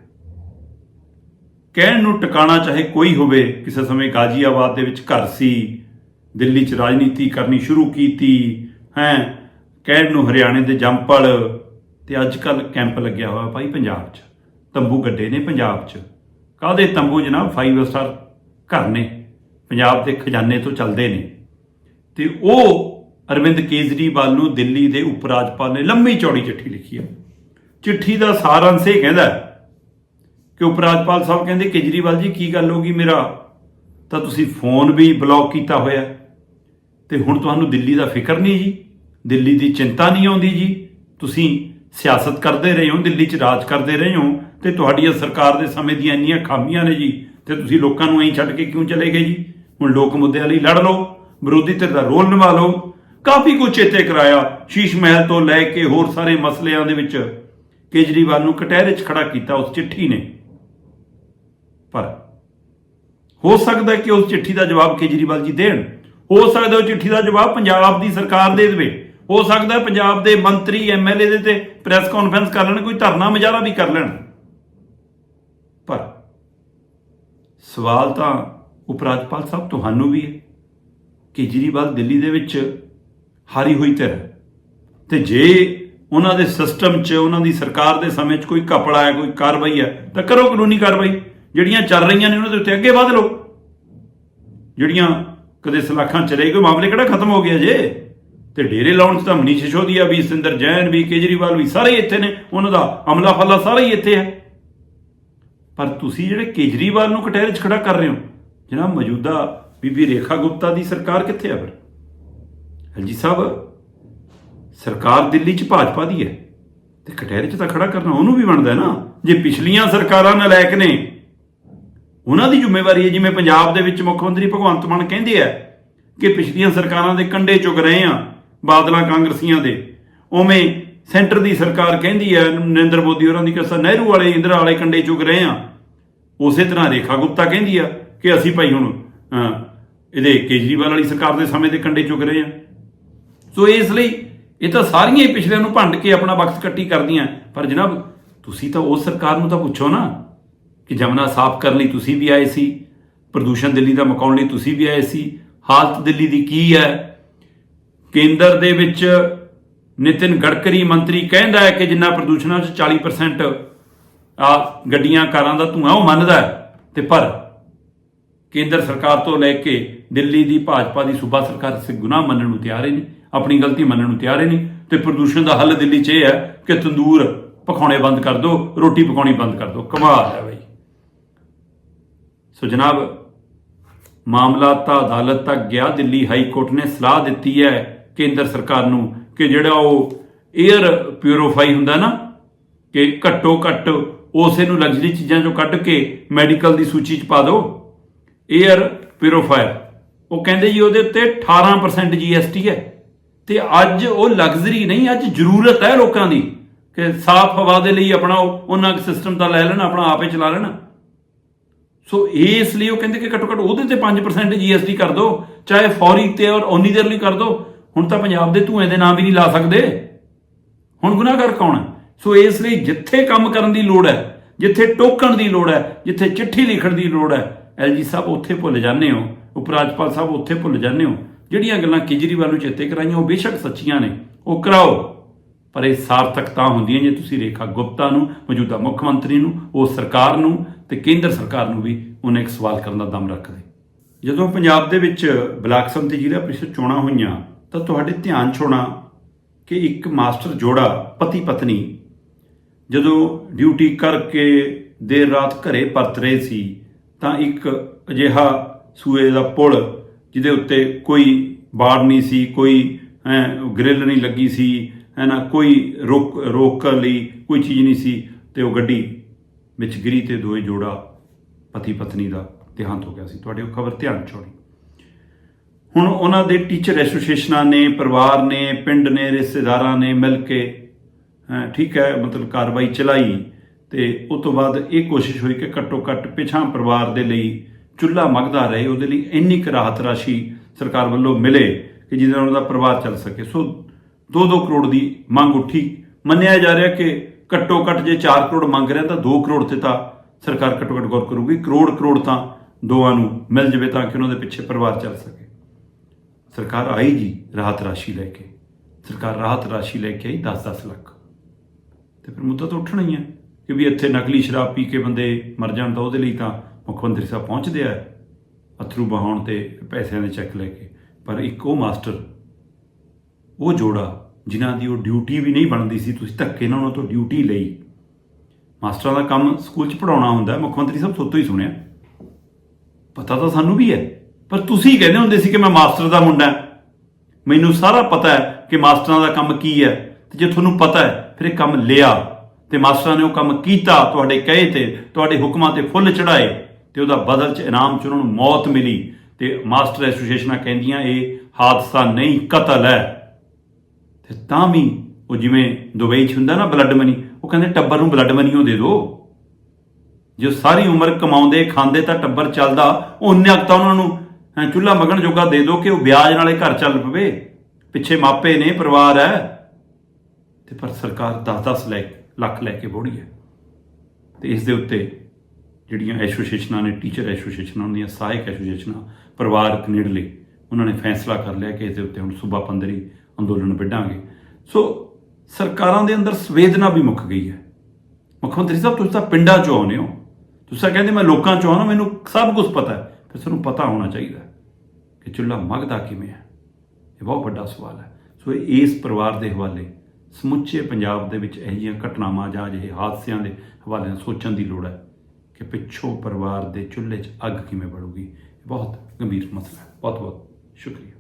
ਕਹਿਣ ਨੂੰ ਟਿਕਾਣਾ ਚਾਹੇ ਕੋਈ ਹੋਵੇ, ਕਿਸੇ ਸਮੇਂ ਗਾਜ਼ੀਆਬਾਦ ਦੇ ਵਿੱਚ ਘਰ ਸੀ, ਦਿੱਲੀ 'ਚ ਰਾਜਨੀਤੀ ਕਰਨੀ ਸ਼ੁਰੂ ਕੀਤੀ, ਹੈ, ਕਹਿਣ ਨੂੰ ਹਰਿਆਣੇ ਦੇ ਜੰਪਲ ਤੇ ਅੱਜ ਕੱਲ੍ਹ ਕੈਂਪ ਲੱਗਿਆ ਹੋਇਆ ਭਾਈ ਪੰਜਾਬ 'ਚ। ਤੰਬੂ ਗੱਡੇ ਨੇ ਪੰਜਾਬ 'ਚ। ਕਾਹਦੇ ਤੰਬੂ ਜਨਾਬ? 5 ਸਟਾਰ ਘਰ ਨੇ। ਪੰਜਾਬ ਦੇ ਖਜ਼ਾਨੇ ਤੋਂ ਚੱਲਦੇ ਨੇ। ਤੇ ਉਹ ਅਰਵਿੰਦ ਕੇਜਰੀਵਾਲ ਨੂੰ ਦਿੱਲੀ ਦੇ ਉਪ ਰਾਜਪਾਲ ਨੇ ਲੰਮੀ ਚੌੜੀ ਚਿੱਠੀ ਲਿਖੀ ਹੈ। ਚਿੱਠੀ ਦਾ ਸਾਰਾਂਸ਼ ਇਹ ਕਹਿੰਦਾ ਕਿ ਉਪ ਰਾਜਪਾਲ ਸਾਹਿਬ ਕਹਿੰਦੇ, ਕੇਜਰੀਵਾਲ ਜੀ, ਕੀ ਗੱਲ ਹੋ ਗਈ ਮੇਰਾ? ਤਾਂ ਤੁਸੀਂ ਫੋਨ ਵੀ ਬਲੌਕ ਕੀਤਾ ਹੋਇਆ ਹੈ। ਤੇ ਹੁਣ ਤੁਹਾਨੂੰ ਦਿੱਲੀ ਦਾ ਫਿਕਰ ਨਹੀਂ ਜੀ। ਦਿੱਲੀ ਦੀ ਚਿੰਤਾ ਨਹੀਂ ਆਉਂਦੀ ਜੀ। ਤੁਸੀਂ ਸਿਆਸਤ ਕਰਦੇ ਰਹੇ ਹੋ, ਦਿੱਲੀ 'ਚ ਰਾਜ ਕਰਦੇ ਰਹੇ ਹੋ ਤੇ ਤੁਹਾਡੀ ਸਰਕਾਰ ਦੇ ਸਮੇਂ ਦੀਆਂ ਇੰਨੀਆਂ ਖਾਮੀਆਂ ਨੇ ਜੀ ਤੇ ਤੁਸੀਂ ਲੋਕਾਂ ਨੂੰ ਐਂ ਛੱਡ ਕੇ ਕਿਉਂ ਚਲੇ ਗਏ ਜੀ? ਹੁਣ ਲੋਕ ਮੁੱਦਿਆਂ ਲਈ ਲੜ ਲਓ, ਵਿਰੋਧੀ ਧਿਰ ਦਾ ਰੋਲ ਨਿਭਾ ਲਓ। ਕਾਫੀ ਕੁਝ ਚੇਤੇ ਕਰਾਇਆ, ਸ਼ੀਸ਼ ਮਹਿਲ ਤੋਂ ਲੈ ਕੇ ਹੋਰ ਸਾਰੇ ਮਸਲਿਆਂ ਦੇ ਵਿੱਚ ਕੇਜਰੀਵਾਲ ਨੂੰ ਕਟਹਿਰੇ 'ਚ ਖੜਾ ਕੀਤਾ, ਉਸ ਚਿੱਠੀ ਨੇ। ਪਰ ਹੋ ਸਕਦਾ ਕਿ ਉਸ ਚਿੱਠੀ ਦਾ ਜਵਾਬ ਕੇਜਰੀਵਾਲ ਜੀ ਦੇਣ। ਹੋ ਸਕਦਾ ਉਹ ਚਿੱਠੀ ਦਾ ਜਵਾਬ ਪੰਜਾਬ ਦੀ ਸਰਕਾਰ ਦੇ ਦੇਵੇ। ਹੋ ਸਕਦਾ ਪੰਜਾਬ ਦੇ ਮੰਤਰੀ ਐਮਐਲਏ ਦੇ ਤੇ ਪ੍ਰੈਸ ਕਾਨਫਰੰਸ ਕਰ ਲੈਣ, ਕੋਈ ਧਰਨਾ ਮੁਜ਼ਾਹਰਾ ਵੀ ਕਰ ਲੈਣ। ਪਰ ਸਵਾਲ ਤਾਂ ਉਪ ਰਾਜਪਾਲ ਸਾਹਿਬ ਤੁਹਾਨੂੰ ਵੀ ਹੈ। ਕੇਜਰੀਵਾਲ ਦਿੱਲੀ ਦੇ ਵਿੱਚ ਹਾਰੀ ਹੋਈ ਧਿਰ ਹੈ ਤੇ ਜੇ ਉਹਨਾਂ ਦੇ ਸਿਸਟਮ 'ਚ, ਉਹਨਾਂ ਦੀ ਸਰਕਾਰ ਦੇ ਸਮੇਂ 'ਚ ਕੋਈ ਘਪਲਾ ਹੈ, ਕੋਈ ਕਾਰਵਾਈ ਹੈ, ਤਾਂ ਕਰੋ ਕਾਨੂੰਨੀ ਕਾਰਵਾਈ। ਜਿਹੜੀਆਂ ਚੱਲ ਰਹੀਆਂ ਨੇ ਉਹਨਾਂ ਦੇ ਉੱਤੇ ਅੱਗੇ ਵਧ ਲਓ। ਜਿਹੜੀਆਂ ਕਦੇ ਸਲਾਖਾਂ ਚ ਰਹੀ ਕੋਈ ਮਾਮਲੇ ਕਿਹੜਾ ਖਤਮ ਹੋ ਗਿਆ ਜੇ? ਤੇ ਡੇਰੇ ਲਾਉਣ 'ਚ ਤਾਂ ਮਨੀਸ਼ ਸਿਸੋਦੀਆ ਵੀ ਸਿੰਦਰ ਜੈਨ ਵੀ, ਕੇਜਰੀਵਾਲ ਵੀ ਸਾਰੇ ਹੀ ਇੱਥੇ ਨੇ। ਉਹਨਾਂ ਦਾ ਅਮਲਾ ਫੱਲਾ ਸਾਰਾ ਹੀ ਇੱਥੇ ਹੈ। ਪਰ ਤੁਸੀਂ ਜਿਹੜੇ ਕੇਜਰੀਵਾਲ ਨੂੰ ਕਟਹਿਰੇ 'ਚ ਖੜਾ ਕਰ ਰਹੇ ਹੋ, ਜਨਾਬ ਮੌਜੂਦਾ ਬੀਬੀ ਰੇਖਾ ਗੁਪਤਾ ਦੀ ਸਰਕਾਰ ਕਿੱਥੇ ਆ ਫਿਰ? ਹਲਜੀ ਸਾਹਿਬ, ਸਰਕਾਰ ਦਿੱਲੀ 'ਚ ਭਾਜਪਾ ਦੀ ਹੈ ਤੇ ਕਟਹਿਰੇ 'ਚ ਤਾਂ ਖੜਾ ਕਰਨਾ ਉਹਨੂੰ ਵੀ ਬਣਦਾ ਨਾ। ਜੇ ਪਿਛਲੀਆਂ ਸਰਕਾਰਾਂ ਨਲਾਇਕ ਨੇ, ਉਹਨਾਂ ਦੀ ਜ਼ਿੰਮੇਵਾਰੀ ਹੈ, ਜਿਵੇਂ ਪੰਜਾਬ ਦੇ ਵਿੱਚ ਮੁੱਖ ਮੰਤਰੀ ਭਗਵੰਤ ਮਾਨ ਕਹਿੰਦੇ ਆ ਕਿ ਪਿਛਲੀਆਂ ਸਰਕਾਰਾਂ ਦੇ ਕੰਡੇ ਚੁਗ ਰਹੇ ਆ ਬਾਦਲਾਂ ਕਾਂਗਰਸੀਆਂ ਦੇ, ਉਵੇਂ ਸੈਂਟਰ ਦੀ ਸਰਕਾਰ ਕਹਿੰਦੀ ਹੈ, ਨਰਿੰਦਰ ਮੋਦੀ ਹੋਰਾਂ ਦੀ ਕਿਸਾ ਨਹਿਰੂ ਵਾਲੇ ਇੰਦਰਾ ਵਾਲੇ ਕੰਡੇ ਚੁਗ ਰਹੇ ਆ। ਉਸੇ ਤਰ੍ਹਾਂ ਰੇਖਾ ਗੁਪਤਾ ਕਹਿੰਦੀ ਆ ਕਿ ਅਸੀਂ ਭਾਈ ਹੁਣ ਇਹਦੇ ਕੇਜਰੀਵਾਲ ਵਾਲੀ ਸਰਕਾਰ ਦੇ ਸਮੇਂ ਦੇ ਕੰਡੇ ਚੁਗ ਰਹੇ ਆ। ਸੋ ਇਸ ਲਈ ਇਹ ਤਾਂ ਸਾਰੀਆਂ ਹੀ ਪਿਛਲਿਆਂ ਨੂੰ ਭੰਡ ਕੇ ਆਪਣਾ ਵਕਤ ਕੱਟੀ ਕਰਦੀਆਂ। ਪਰ ਜਨਾਬ, ਤੁਸੀਂ ਤਾਂ ਉਸ ਸਰਕਾਰ ਨੂੰ ਤਾਂ ਪੁੱਛੋ ਨਾ ਕਿ ਜਮਨਾ ਸਾਫ਼ ਕਰਨ ਲਈ ਤੁਸੀਂ ਵੀ ਆਏ ਸੀ, ਪ੍ਰਦੂਸ਼ਣ ਦਿੱਲੀ ਦਾ ਮੁਕਾਉਣ ਲਈ ਤੁਸੀਂ ਵੀ ਆਏ ਸੀ, ਹਾਲਤ ਦਿੱਲੀ ਦੀ ਕੀ ਹੈ? ਕੇਂਦਰ ਦੇ ਵਿੱਚ ਨਿਤਿਨ ਗਡਕਰੀ ਮੰਤਰੀ ਕਹਿੰਦਾ ਹੈ ਕਿ ਜਿੰਨਾ ਪ੍ਰਦੂਸ਼ਣਾਂ 'ਚ 40% ਆ ਗੱਡੀਆਂ, ਕਾਰਾਂ ਦਾ ਧੂਆਂ ਉਹ ਮੰਨਦਾ ਹੈ। ਤੇ ਪਰ ਕੇਂਦਰ ਸਰਕਾਰ ਤੋਂ ਲੈ ਕੇ ਦਿੱਲੀ ਦੀ ਭਾਜਪਾ ਦੀ ਸੂਬਾ ਸਰਕਾਰ ਸੇ ਗੁਨਾਹ ਮੰਨਣ ਨੂੰ ਤਿਆਰ ਹੀ ਨਹੀਂ। ਆਪਣੀ ਗਲਤੀ ਮੰਨਣ ਨੂੰ ਤਿਆਰ ਹੀ ਨਹੀਂ। ਤੇ ਪ੍ਰਦੂਸ਼ਣ ਦਾ ਹੱਲ ਦਿੱਲੀ 'ਚ ਇਹ ਹੈ ਕਿ ਤੰਦੂਰ ਪਕਾਉਣੇ ਬੰਦ ਕਰ ਦਿਓ ਰੋਟੀ ਪਕਾਉਣੀ ਬੰਦ ਕਰ ਦਿਓ ਕਮਾਲ ਹੈ ਬਈ। ਸੋ ਜਨਾਬ, ਮਾਮਲਾ ਤਾਂ ਅਦਾਲਤ ਤੱਕ ਗਿਆ। ਦਿੱਲੀ ਹਾਈ ਕੋਰਟ ਨੇ ਸਲਾਹ ਦਿੱਤੀ ਹੈ ਕੇਂਦਰ ਸਰਕਾਰ ਨੂੰ ਕਿ ਜਿਹੜਾ ਉਹ 에ਅਰ ਪਿਊਰੀਫਾਈ ਹੁੰਦਾ ਨਾ, ਕਿ ਘੱਟੋ ਘੱਟ ਉਸੇ ਨੂੰ ਲਗਜ਼ਰੀ ਚੀਜ਼ਾਂ ਚੋਂ ਕੱਢ ਕੇ ਮੈਡੀਕਲ ਦੀ ਸੂਚੀ 'ਚ ਪਾ ਦਿਓ 에ਅਰ ਪਿਊਰੀਫਾਇਰ ਉਹ ਕਹਿੰਦੇ ਜੀ ਉਹਦੇ ਉੱਤੇ 18% GST ਹੈ। ਤੇ ਅੱਜ ਉਹ ਲਗਜ਼ਰੀ ਨਹੀਂ, ਅੱਜ ਜ਼ਰੂਰਤ ਹੈ ਲੋਕਾਂ ਦੀ ਕਿ ਸਾਫ਼ ਹਵਾ ਦੇ ਲਈ ਆਪਣਾ ਉਹ- ਉਹਨਾਂ ਸਿਸਟਮ ਤਾਂ ਲੈ ਲੈਣ, ਆਪਣਾ ਆਪੇ ਚਲਾ ਲੈਣ। ਸੋ ਇਸ ਲਈ ਉਹ ਕਹਿੰਦੇ ਕਿ ਘੱਟੋ ਘੱਟ ਉਹਦੇ ਤੇ 5% GST ਕਰ ਦਿਓ ਚਾਹੇ ਫੌਰੀ ਤੇ ਔਰ ਓਨੀ ਦੇਰ ਲਈ ਕਰ ਦਿਓ ਹੁਣ ਤਾਂ ਪੰਜਾਬ ਦੇ ਧੂਏ ਦੇ ਨਾਮ ਵੀ ਨਹੀਂ ਲਾ ਸਕਦੇ। ਹੁਣ ਗੁਨਾਹਗਰ ਕੌਣ ਹੈ? ਸੋ ਇਸ ਲਈ ਜਿੱਥੇ ਕੰਮ ਕਰਨ ਦੀ ਲੋੜ ਹੈ, ਜਿੱਥੇ ਟੋਕਣ ਦੀ ਲੋੜ ਹੈ, ਜਿੱਥੇ ਚਿੱਠੀ ਲਿਖਣ ਦੀ ਲੋੜ ਹੈ ਐਲਜੀ ਸਾਹਿਬ, ਉੱਥੇ ਭੁੱਲ ਜਾਂਦੇ ਹੋ। ਉਪ ਰਾਜਪਾਲ ਸਾਹਿਬ, ਉੱਥੇ ਭੁੱਲ ਜਾਂਦੇ ਹੋ। ਜਿਹੜੀਆਂ ਗੱਲਾਂ ਕੇਜਰੀਵਾਲ ਨੂੰ ਚੇਤੇ ਕਰਾਈਆਂ, ਉਹ ਬੇਸ਼ੱਕ ਸੱਚੀਆਂ ਨੇ। ਉਹ ਕਰਾਓ। ਪਰ ਇਹ ਸਾਰਥਕ ਤਾਂ ਹੁੰਦੀਆਂ ਜੇ ਤੁਸੀਂ ਰੇਖਾ ਗੁਪਤਾ ਨੂੰ, ਮੌਜੂਦਾ ਮੁੱਖ ਮੰਤਰੀ ਨੂੰ, ਉਹ ਸਰਕਾਰ ਨੂੰ ਤੇ ਕੇਂਦਰ ਸਰਕਾਰ ਨੂੰ ਵੀ ਉਹਨੇ ਇੱਕ ਸਵਾਲ ਕਰਨ ਦਾ ਦਮ ਰੱਖਦੇ ਜਦੋਂ ਪੰਜਾਬ ਦੇ ਵਿੱਚ ਬਲਾਕ ਸੰਮਤੀ ਜ਼ਿਲ੍ਹਾ ਪ੍ਰੀਸ਼ਦ ਚੋਣਾਂ ਹੋਈਆਂ, ਤਾਂ ਤੁਹਾਡੇ ਧਿਆਨ 'ਚ ਹੋਣਾ ਕਿ ਇੱਕ ਮਾਸਟਰ ਜੋੜਾ ਪਤੀ ਪਤਨੀ ਜਦੋਂ ਡਿਊਟੀ ਕਰਕੇ ਦੇਰ ਰਾਤ ਘਰੇ ਪਰਤ ਰਹੇ ਸੀ, ਤਾਂ ਇੱਕ ਅਜਿਹਾ ਸੂਏ ਦਾ ਪੁਲ ਜਿਹਦੇ ਉੱਤੇ ਕੋਈ ਬਾੜ ਨਹੀਂ ਸੀ, ਕੋਈ ਗ੍ਰਿਲ ਨਹੀਂ ਲੱਗੀ ਸੀ, ਹੈ ਨਾ, ਕੋਈ ਰੋਕ ਰੋਕ ਲਈ ਕੋਈ ਚੀਜ਼ ਨਹੀਂ ਸੀ ਤੇ ਉਹ ਗੱਡੀ ਵਿੱਚ ਗਿਰੀ ਤੇ ਦੋਏ ਜੋੜਾ ਪਤੀ ਪਤਨੀ ਦਾ ਦੇਹਾਂਤ ਹੋ ਗਿਆ ਸੀ। ਤੁਹਾਡੇ ਉਹ ਖਬਰ ਧਿਆਨ ਚ ਹੋਣੀ ਹੁਣ ਉਹਨਾਂ ਦੇ ਟੀਚਰ ਐਸੋਸੀਏਸ਼ਨਾਂ ਨੇ, ਪਰਿਵਾਰ ਨੇ, ਪਿੰਡ ਨੇ, ਰਿਸ਼ਤੇਦਾਰਾਂ ਨੇ ਮਿਲ ਕੇ ਠੀਕ ਹੈ, ਮਤਲਬ ਕਾਰਵਾਈ ਚਲਾਈ ਤੇ ਉਸ ਤੋਂ ਬਾਅਦ ਇਹ ਕੋਸ਼ਿਸ਼ ਹੋਈ ਕਿ ਘੱਟੋ ਘੱਟ ਪਿਛਾਂ ਪਰਿਵਾਰ ਦੇ ਲਈ ਚੁੱਲ੍ਹਾ ਮਗਦਾ ਰਹੇ, ਉਹਦੇ ਲਈ ਇੰਨੀ ਕੁ ਰਾਹਤ ਰਾਸ਼ੀ ਸਰਕਾਰ ਵੱਲੋਂ ਮਿਲੇ ਕਿ ਜਿਹਦੇ ਨਾਲ ਉਹਦਾ ਪਰਿਵਾਰ ਚੱਲ ਸਕੇ। ਸੋ 2-2 ਕਰੋੜ ਦੀ ਮੰਗ ਉੱਠੀ। ਮੰਨਿਆ ਜਾ ਰਿਹਾ ਕਿ ਘੱਟੋ ਘੱਟ ਜੇ 4 ਕਰੋੜ ਮੰਗ ਰਿਹਾ ਤਾਂ 2 ਕਰੋੜ ਤੇ ਤਾਂ ਸਰਕਾਰ ਘੱਟੋ ਘੱਟ ਗੌਰ ਕਰੂਗੀ। ਕਰੋੜ ਕਰੋੜ ਤਾਂ ਦੋਵਾਂ ਨੂੰ ਮਿਲ ਜਵੇ ਤਾਂ ਕਿ ਉਹਨਾਂ ਦੇ ਪਿੱਛੇ ਪਰਿਵਾਰ ਚੱਲ ਸਕੇ। ਸਰਕਾਰ ਆਈ ਜੀ ਰਾਹਤ ਰਾਸ਼ੀ ਲੈ ਕੇ। ਸਰਕਾਰ ਰਾਹਤ ਰਾਸ਼ੀ ਲੈ ਕੇ ਆਈ 10-10 ਲੱਖ। ਤੇ ਫਿਰ ਮੁੱਦਾ ਤਾਂ ਉੱਠਣਾ ਹੀ ਹੈ ਕਿ ਵੀ ਇੱਥੇ ਨਕਲੀ ਸ਼ਰਾਬ ਪੀ ਕੇ ਬੰਦੇ ਮਰ ਜਾਣ ਤਾਂ ਉਹਦੇ ਲਈ ਤਾਂ ਮੁੱਖ ਮੰਤਰੀ ਸਾਹਿਬ ਪਹੁੰਚਦੇ ਆ, ਅਥਰੂ ਬਹਾਉਣ ਤੇ ਪੈਸਿਆਂ ਦੇ ਚੈੱਕ ਲੈ ਕੇ। ਪਰ ਇੱਕ ਉਹ ਮਾਸਟਰ, ਉਹ ਜੋੜਾ, ਜਿਨ੍ਹਾਂ ਦੀ ਉਹ ਡਿਊਟੀ ਵੀ ਨਹੀਂ ਬਣਦੀ ਸੀ, ਤੁਸੀਂ ਧੱਕੇ ਨਾਲ ਉਹਨਾਂ ਤੋਂ ਡਿਊਟੀ ਲਈ। ਮਾਸਟਰਾਂ ਦਾ ਕੰਮ ਸਕੂਲ 'ਚ ਪੜਾਉਣਾ ਹੁੰਦਾ ਮੁੱਖ ਮੰਤਰੀ ਸਾਹਿਬ ਤੁਹਾਤੋਂ ਹੀ ਸੁਣਿਆ। ਪਤਾ ਤਾਂ ਸਾਨੂੰ ਵੀ ਹੈ, ਪਰ ਤੁਸੀਂ ਕਹਿੰਦੇ ਹੁੰਦੇ ਸੀ ਕਿ ਮੈਂ ਮਾਸਟਰ ਦਾ ਮੁੰਡਾ ਮੈਨੂੰ ਸਾਰਾ ਪਤਾ ਹੈ ਕਿ ਮਾਸਟਰਾਂ ਦਾ ਕੰਮ ਕੀ ਹੈ, ਤੇ ਜੇ ਤੁਹਾਨੂੰ ਪਤਾ ਹੈ, ਫਿਰ ਇਹ ਕੰਮ ਲਿਆ। ਤੇ ਮਾਸਟਰਾਂ ਨੇ ਉਹ ਕੰਮ ਕੀਤਾ, ਤੁਹਾਡੇ ਕਹੇ ਤੇ, ਤੁਹਾਡੇ ਹੁਕਮਾਂ ਤੇ ਫੁੱਲ ਚੜਾਏ ਤੇ ਉਹਦਾ ਬਦਲ ਚ ਇਨਾਮ ਚ ਉਹਨਾਂ ਨੂੰ ਮੌਤ ਮਿਲੀ ਤੇ ਮਾਸਟਰ ਐਸੋਸੀਏਸ਼ਨਾਂ ਕਹਿੰਦੀਆਂ ਇਹ ਹਾਦਸਾ ਨਹੀਂ, ਕਤਲ ਹੈ। ਤੇ ਤਾਂ ਵੀ ਉਹ ਜਿਵੇਂ ਦੁਬਈ 'ਚ ਹੁੰਦਾ ਨਾ ਬਲੱਡ ਮਨੀ ਉਹ ਕਹਿੰਦੇ ਟੱਬਰ ਨੂੰ ਬਲੱਡ ਮਨੀ ਉਹ ਦੇ ਦਿਓ। ਜੋ ਸਾਰੀ ਉਮਰ ਕਮਾਉਂਦੇ, ਖਾਂਦੇ ਤਾਂ ਟੱਬਰ ਚੱਲਦਾ ਉਹਨੇ ਤਾਂ ਉਹਨਾਂ ਨੂੰ ਚੁੱਲ੍ਹਾ ਮਗਣ ਜੋਗਾ ਦੇ ਦਿਓ ਕਿ ਉਹ ਵਿਆਜ ਨਾਲੇ ਘਰ ਚੱਲ ਪਵੇ। ਪਿੱਛੇ ਮਾਪੇ ਨੇ, ਪਰਿਵਾਰ ਹੈ। ਤੇ ਪਰ ਸਰਕਾਰ 10-10 ਲੈ, ਲੱਖ ਲੈ ਕੇ ਬੋੜੀ ਹੈ। ਤੇ ਇਸ ਦੇ ਉੱਤੇ ਜਿਹੜੀਆਂ ਐਸੋਸੀਏਸ਼ਨਾਂ ਨੇ ਟੀਚਰ ਐਸੋਸੀਏਸ਼ਨਾਂ ਉਹਨਾਂ ਦੀਆਂ ਸਹਾਇਕ ਐਸੋਸੀਏਸ਼ਨਾਂ ਪਰਿਵਾਰਕ ਨੇੜਲੇ, ਉਹਨਾਂ ਨੇ ਫੈਸਲਾ ਕਰ ਲਿਆ ਕਿ ਇਸ ਦੇ ਉੱਤੇ ਹੁਣ ਸੂਬਾ ਪੰਦਰੀ ਅੰਦੋਲਨ ਵਿੱਢਾਂਗੇ। ਸੋ ਸਰਕਾਰਾਂ ਦੇ ਅੰਦਰ ਸੰਵੇਦਨਾ ਵੀ ਮੁੱਕ ਗਈ ਹੈ। ਮੁੱਖ ਮੰਤਰੀ ਸਾਹਿਬ, ਤੁਸੀਂ ਤਾਂ ਪਿੰਡਾਂ ਚੋਂ ਆਉਂਦੇ ਹੋ। ਤੁਸੀਂ ਤਾਂ ਕਹਿੰਦੇ ਮੈਂ ਲੋਕਾਂ ਚੋਂ ਆਉਣਾ ਮੈਨੂੰ ਸਭ ਕੁਝ ਪਤਾ ਹੈ, ਫਿਰ ਤੁਹਾਨੂੰ ਪਤਾ ਹੋਣਾ ਚਾਹੀਦਾ ਕਿ ਚੁੱਲ੍ਹਾ ਮਗਦਾ ਕਿਵੇਂ ਹੈ। ਇਹ ਬਹੁਤ ਵੱਡਾ ਸਵਾਲ ਹੈ। ਸੋ ਇਸ ਪਰਿਵਾਰ ਦੇ ਹਵਾਲੇ, ਸਮੁੱਚੇ ਪੰਜਾਬ ਦੇ ਵਿੱਚ ਇਹੋ ਜਿਹੀਆਂ ਘਟਨਾਵਾਂ ਜਾਂ ਅਜਿਹੇ ਹਾਦਸਿਆਂ ਦੇ ਹਵਾਲੇ ਸੋਚਣ ਦੀ ਲੋੜ ਹੈ। ਕਿ ਪਿੱਛੋਂ ਪਰਿਵਾਰ ਦੇ ਚੁੱਲ੍ਹੇ 'ਚ ਅੱਗ ਕਿਵੇਂ ਬੜੂਗੀ ਬਹੁਤ ਗੰਭੀਰ ਮਸਲਾ ਹੈ। ਬਹੁਤ ਬਹੁਤ ਸ਼ੁਕਰੀਆ।